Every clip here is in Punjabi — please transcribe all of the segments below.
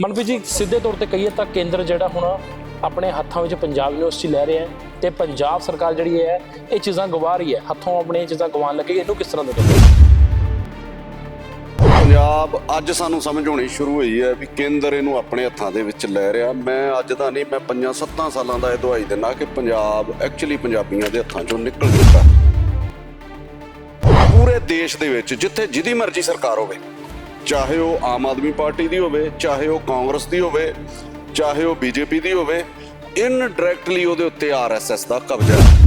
ਮਨਪ੍ਰੀਤ ਜੀ, ਸਿੱਧੇ ਤੌਰ ਤੇ ਕਹੀਏ ਤਾਂ ਕੇਂਦਰ ਜਿਹੜਾ ਹੁਣ ਆਪਣੇ ਹੱਥਾਂ ਵਿੱਚ ਪੰਜਾਬ ਯੂਨੀਵਰਸਿਟੀ ਲੈ ਰਿਹਾ ਹੈ ਤੇ ਪੰਜਾਬ ਸਰਕਾਰ ਜਿਹੜੀ ਹੈ, ਇਹ ਚੀਜ਼ਾਂ ਗਵਾ ਰਹੀ ਹੈ। ਹੱਥੋਂ ਆਪਣੇ ਇਹ ਚੀਜ਼ਾਂ ਗਵਾਉਣ ਲੱਗੀ, ਇਹਨੂੰ ਕਿਸ ਤਰ੍ਹਾਂ ਦੇਖਦੇ ਪੰਜਾਬ ਅੱਜ ਸਾਨੂੰ ਸਮਝ ਹੋਣੀ ਸ਼ੁਰੂ ਹੋਈ ਹੈ ਵੀ ਕੇਂਦਰ ਇਹਨੂੰ ਆਪਣੇ ਹੱਥਾਂ ਦੇ ਵਿੱਚ ਲੈ ਰਿਹਾ। ਮੈਂ ਅੱਜ ਦਾ ਨਹੀਂ, ਮੈਂ ਪੰਜਾਂ ਸੱਤਾਂ ਸਾਲਾਂ ਦਾ ਇਹ ਦਵਾਈ ਦਿੰਦਾ ਕਿ ਪੰਜਾਬ ਐਕਚੁਅਲੀ ਪੰਜਾਬੀਆਂ ਦੇ ਹੱਥਾਂ ਚੋਂ ਨਿਕਲ ਚੁੱਕਾ ਪੂਰੇ ਦੇਸ਼ ਦੇ ਵਿੱਚ, ਜਿੱਥੇ ਜਿਹਦੀ ਮਰਜ਼ੀ ਸਰਕਾਰ ਹੋਵੇ। ਚਾਹੇ ਉਹ ਆਮ ਆਦਮੀ ਪਾਰਟੀ ਦੀ ਹੋਵੇ, ਚਾਹੇ ਉਹ ਕਾਂਗਰਸ ਦੀ ਹੋਵੇ, ਚਾਹੇ ਉਹ ਬੀਜੇਪੀ ਦੀ ਹੋਵੇ ਇਨਡਾਇਰੈਕਟਲੀ ਉਹਦੇ ਉੱਤੇ ਆਰਐਸਐਸ ਦਾ ਕਬਜ਼ਾ ਹੈ।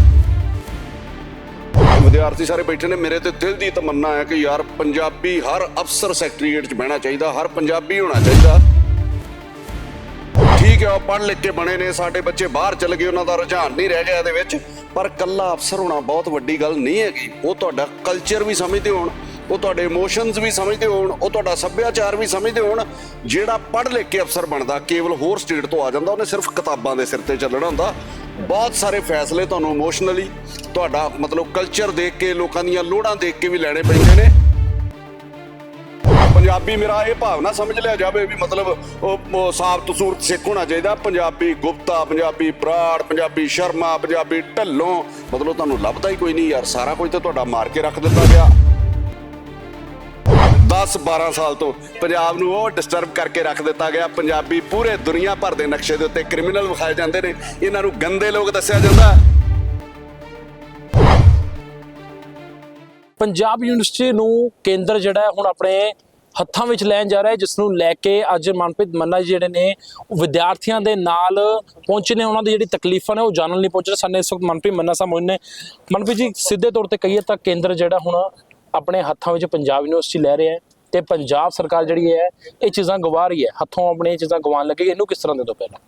ਵਿਦਿਆਰਥੀ ਸਾਰੇ ਬੈਠੇ ਨੇ, ਮੇਰੇ ਤੇ ਦਿਲ ਦੀ ਤਮੰਨਾ ਹੈ ਕਿ ਯਾਰ ਪੰਜਾਬੀ ਹਰ ਅਫਸਰ ਸੈਕਟਰੀਏਟ 'ਚ ਬਹਿਣਾ ਚਾਹੀਦਾ, ਹਰ ਪੰਜਾਬੀ ਹੋਣਾ ਚਾਹੀਦਾ। ਠੀਕ ਹੈ, ਉਹ ਪੜ੍ਹ ਲਿਖ ਕੇ ਬਣੇ ਨੇ, ਸਾਡੇ ਬੱਚੇ ਬਾਹਰ ਚਲੇ ਗਏ, ਉਹਨਾਂ ਦਾ ਰੁਝਾਨ ਨਹੀਂ ਰਹਿ ਗਿਆ ਇਹਦੇ ਵਿੱਚ, ਪਰ ਕੱਲਾ ਅਫਸਰ ਹੋਣਾ ਬਹੁਤ ਵੱਡੀ ਗੱਲ ਨਹੀਂ ਹੈਗੀ, ਉਹ ਤੁਹਾਡਾ ਕਲਚਰ ਵੀ ਸਮਝਦੇ ਹੋਣ। ਉਹ ਤੁਹਾਡੇ ਇਮੋਸ਼ਨਸ ਵੀ ਸਮਝਦੇ ਹੋਣ, ਉਹ ਤੁਹਾਡਾ ਸੱਭਿਆਚਾਰ ਵੀ ਸਮਝਦੇ ਹੋਣ, ਜਿਹੜਾ ਪੜ੍ਹ ਲਿਖ ਕੇ ਅਫਸਰ ਬਣਦਾ, ਕੇਵਲ ਹੋਰ ਸਟੇਟ ਤੋਂ ਆ ਜਾਂਦਾ, ਉਹਨੇ ਸਿਰਫ ਕਿਤਾਬਾਂ ਦੇ ਸਿਰ ਤੇ ਚੱਲਣਾ ਹੁੰਦਾ। ਬਹੁਤ ਸਾਰੇ ਫੈਸਲੇ ਤੁਹਾਨੂੰ ਇਮੋਸ਼ਨਲੀ ਤੁਹਾਡਾ ਮਤਲਬ ਕਲਚਰ ਦੇਖ ਕੇ, ਲੋਕਾਂ ਦੀਆਂ ਲੋੜਾਂ ਦੇਖ ਕੇ ਵੀ ਲੈਣੇ ਪੈਂਦੇ ਨੇ। ਪੰਜਾਬੀ ਮੇਰਾ ਇਹ ਭਾਵਨਾ ਸਮਝ ਲਿਆ ਜਾਵੇ ਵੀ ਮਤਲਬ ਉਹ ਉਹ ਸੂਰਤ ਸਿੱਖ ਹੋਣਾ ਚਾਹੀਦਾ। ਪੰਜਾਬੀ ਗੁਪਤਾ, ਪੰਜਾਬੀ ਬਰਾੜ ਪੰਜਾਬੀ ਸ਼ਰਮਾ, ਪੰਜਾਬੀ ਢੱਲੋਂ, ਮਤਲਬ ਤੁਹਾਨੂੰ ਲੱਭਦਾ ਹੀ ਕੋਈ ਨਹੀਂ ਯਾਰ। ਸਾਰਾ ਕੁਝ ਤਾਂ ਤੁਹਾਡਾ ਮਾਰ ਕੇ ਰੱਖ ਦਿੱਤਾ ਗਿਆ। 10 12 ਸਾਲ ਤੋਂ ਪੰਜਾਬ ਨੂੰ ਉਹ ਡਿਸਟਰਬ ਕਰਕੇ ਰੱਖ ਦਿੱਤਾ ਗਿਆ। ਪੰਜਾਬੀ ਪੂਰੇ ਦੁਨੀਆ ਭਰ ਦੇ ਨਕਸ਼ੇ ਦੇ ਉੱਤੇ ਕ੍ਰਿਮੀਨਲ ਵਿਖਾਏ ਜਾਂਦੇ ਨੇ। ਇਹਨਾਂ ਨੂੰ ਗੰਦੇ ਲੋਕ ਦੱਸਿਆ ਜਾਂਦਾ। ਪੰਜਾਬ ਯੂਨੀਵਰਸਿਟੀ ਨੂੰ ਕੇਂਦਰ ਜਿਹੜਾ ਹੁਣ ਆਪਣੇ ਹੱਥਾਂ ਵਿੱਚ ਲੈਣ ਜਾ ਰਿਹਾ ਹੈ ਜਿਸ ਨੂੰ ਲੈ ਕੇ ਅੱਜ ਮਨਪ੍ਰੀਤ ਮੰਨਾ ਜੀ ਜਿਹੜੇ ਨੇ, ਉਹ ਵਿਦਿਆਰਥੀਆਂ ਦੇ ਨਾਲ ਪਹੁੰਚੇ ਨੇ। ਉਹਨਾਂ ਦੀ ਜਿਹੜੀ ਤਕਲੀਫਾਂ ਨੇ, ਉਹ ਜਾਣਨ ਲਈ ਪਹੁੰਚੇ ਨੇ। ਸਾਡੇ ਇਸ ਵਕਤ ਮਨਪ੍ਰੀਤ ਮੰਨਾ ਸਾਹਿਬ ਨੇ। ਮਨਪ੍ਰੀਤ ਜੀ, ਸਿੱਧੇ ਤੌਰ ਤੇ ਕਹੀਏ ਤਾਂ ਕੇਂਦਰ ਜਿਹੜਾ ਹੁਣ ਆਪਣੇ ਹੱਥਾਂ ਵਿੱਚ ਪੰਜਾਬ ਯੂਨੀਵਰਸਿਟੀ ਲੈ ਰਿਹਾ ਹੈ। ਤੇ ਪੰਜਾਬ ਸਰਕਾਰ ਜਿਹੜੀ ਹੈ, ਇਹ ਚੀਜ਼ਾਂ ਗਵਾ ਰਹੀ ਹੈ। ਹੱਥੋਂ ਆਪਣੇ ਚੀਜ਼ਾਂ ਗਵਾਉਣ ਲੱਗੀ, ਇਹਨੂੰ ਕਿਸ ਤਰ੍ਹਾਂ ਦੇ ਦੋ ਪਹਿਲਾਂ?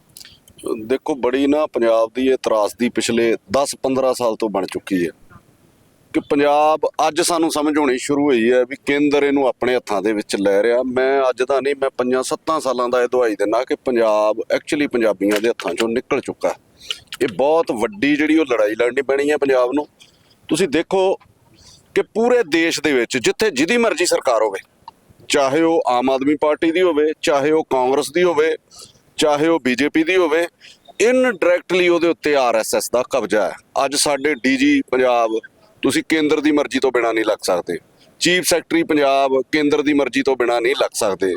ਦੇਖੋ, ਬੜੀ ਨਾ ਪੰਜਾਬ ਦੀ ਇਹ ਤਰਾਸਦੀ ਪਿਛਲੇ 10-15 ਸਾਲ ਤੋਂ ਬਣ ਚੁੱਕੀ ਹੈ। ਕਿ ਪੰਜਾਬ ਅੱਜ ਸਾਨੂੰ ਸਮਝ ਹੋਣੀ ਸ਼ੁਰੂ ਹੋਈ ਹੈ ਵੀ ਕੇਂਦਰ ਇਹਨੂੰ ਆਪਣੇ ਹੱਥਾਂ ਦੇ ਵਿੱਚ ਲੈ ਰਿਹਾ। ਮੈਂ ਅੱਜ ਦਾ ਨਹੀਂ, ਮੈਂ ਪੰਜਾਂ ਸੱਤਾਂ ਸਾਲਾਂ ਦਾ ਇਹ ਦਵਾਈ ਦਿੰਦਾ ਕਿ ਪੰਜਾਬ ਐਕਚੁਅਲੀ ਪੰਜਾਬੀਆਂ ਦੇ ਹੱਥਾਂ ਚੋਂ ਨਿਕਲ ਚੁੱਕਾ ਇਹ ਬਹੁਤ ਵੱਡੀ ਜਿਹੜੀ ਉਹ ਲੜਾਈ ਲੜਨੀ ਪੈਣੀ ਹੈ ਪੰਜਾਬ ਨੂੰ। ਤੁਸੀਂ ਦੇਖੋ ਕਿ ਪੂਰੇ ਦੇਸ਼ ਦੇ ਵਿੱਚ ਜਿੱਥੇ ਜਿਹਦੀ ਮਰਜ਼ੀ ਸਰਕਾਰ ਹੋਵੇ ਚਾਹੇ ਉਹ ਆਮ ਆਦਮੀ ਪਾਰਟੀ ਦੀ ਹੋਵੇ, ਚਾਹੇ ਉਹ ਕਾਂਗਰਸ ਦੀ ਹੋਵੇ, ਚਾਹੇ ਉਹ ਬੀਜੇਪੀ ਦੀ ਹੋਵੇ ਇਨਡਾਇਰੈਕਟਲੀ ਉਹਦੇ ਉੱਤੇ ਆਰਐਸਐਸ ਦਾ ਕਬਜ਼ਾ ਹੈ। ਅੱਜ ਸਾਡੇ ਡੀਜੀ ਪੰਜਾਬ, ਤੁਸੀਂ ਕੇਂਦਰ ਦੀ ਮਰਜ਼ੀ ਤੋਂ ਬਿਨਾ ਨਹੀਂ ਲੱਗ ਸਕਦੇ। ਚੀਫ ਸੈਕਟਰੀ ਪੰਜਾਬ, ਕੇਂਦਰ ਦੀ ਮਰਜ਼ੀ ਤੋਂ ਬਿਨਾ ਨਹੀਂ ਲੱਗ ਸਕਦੇ।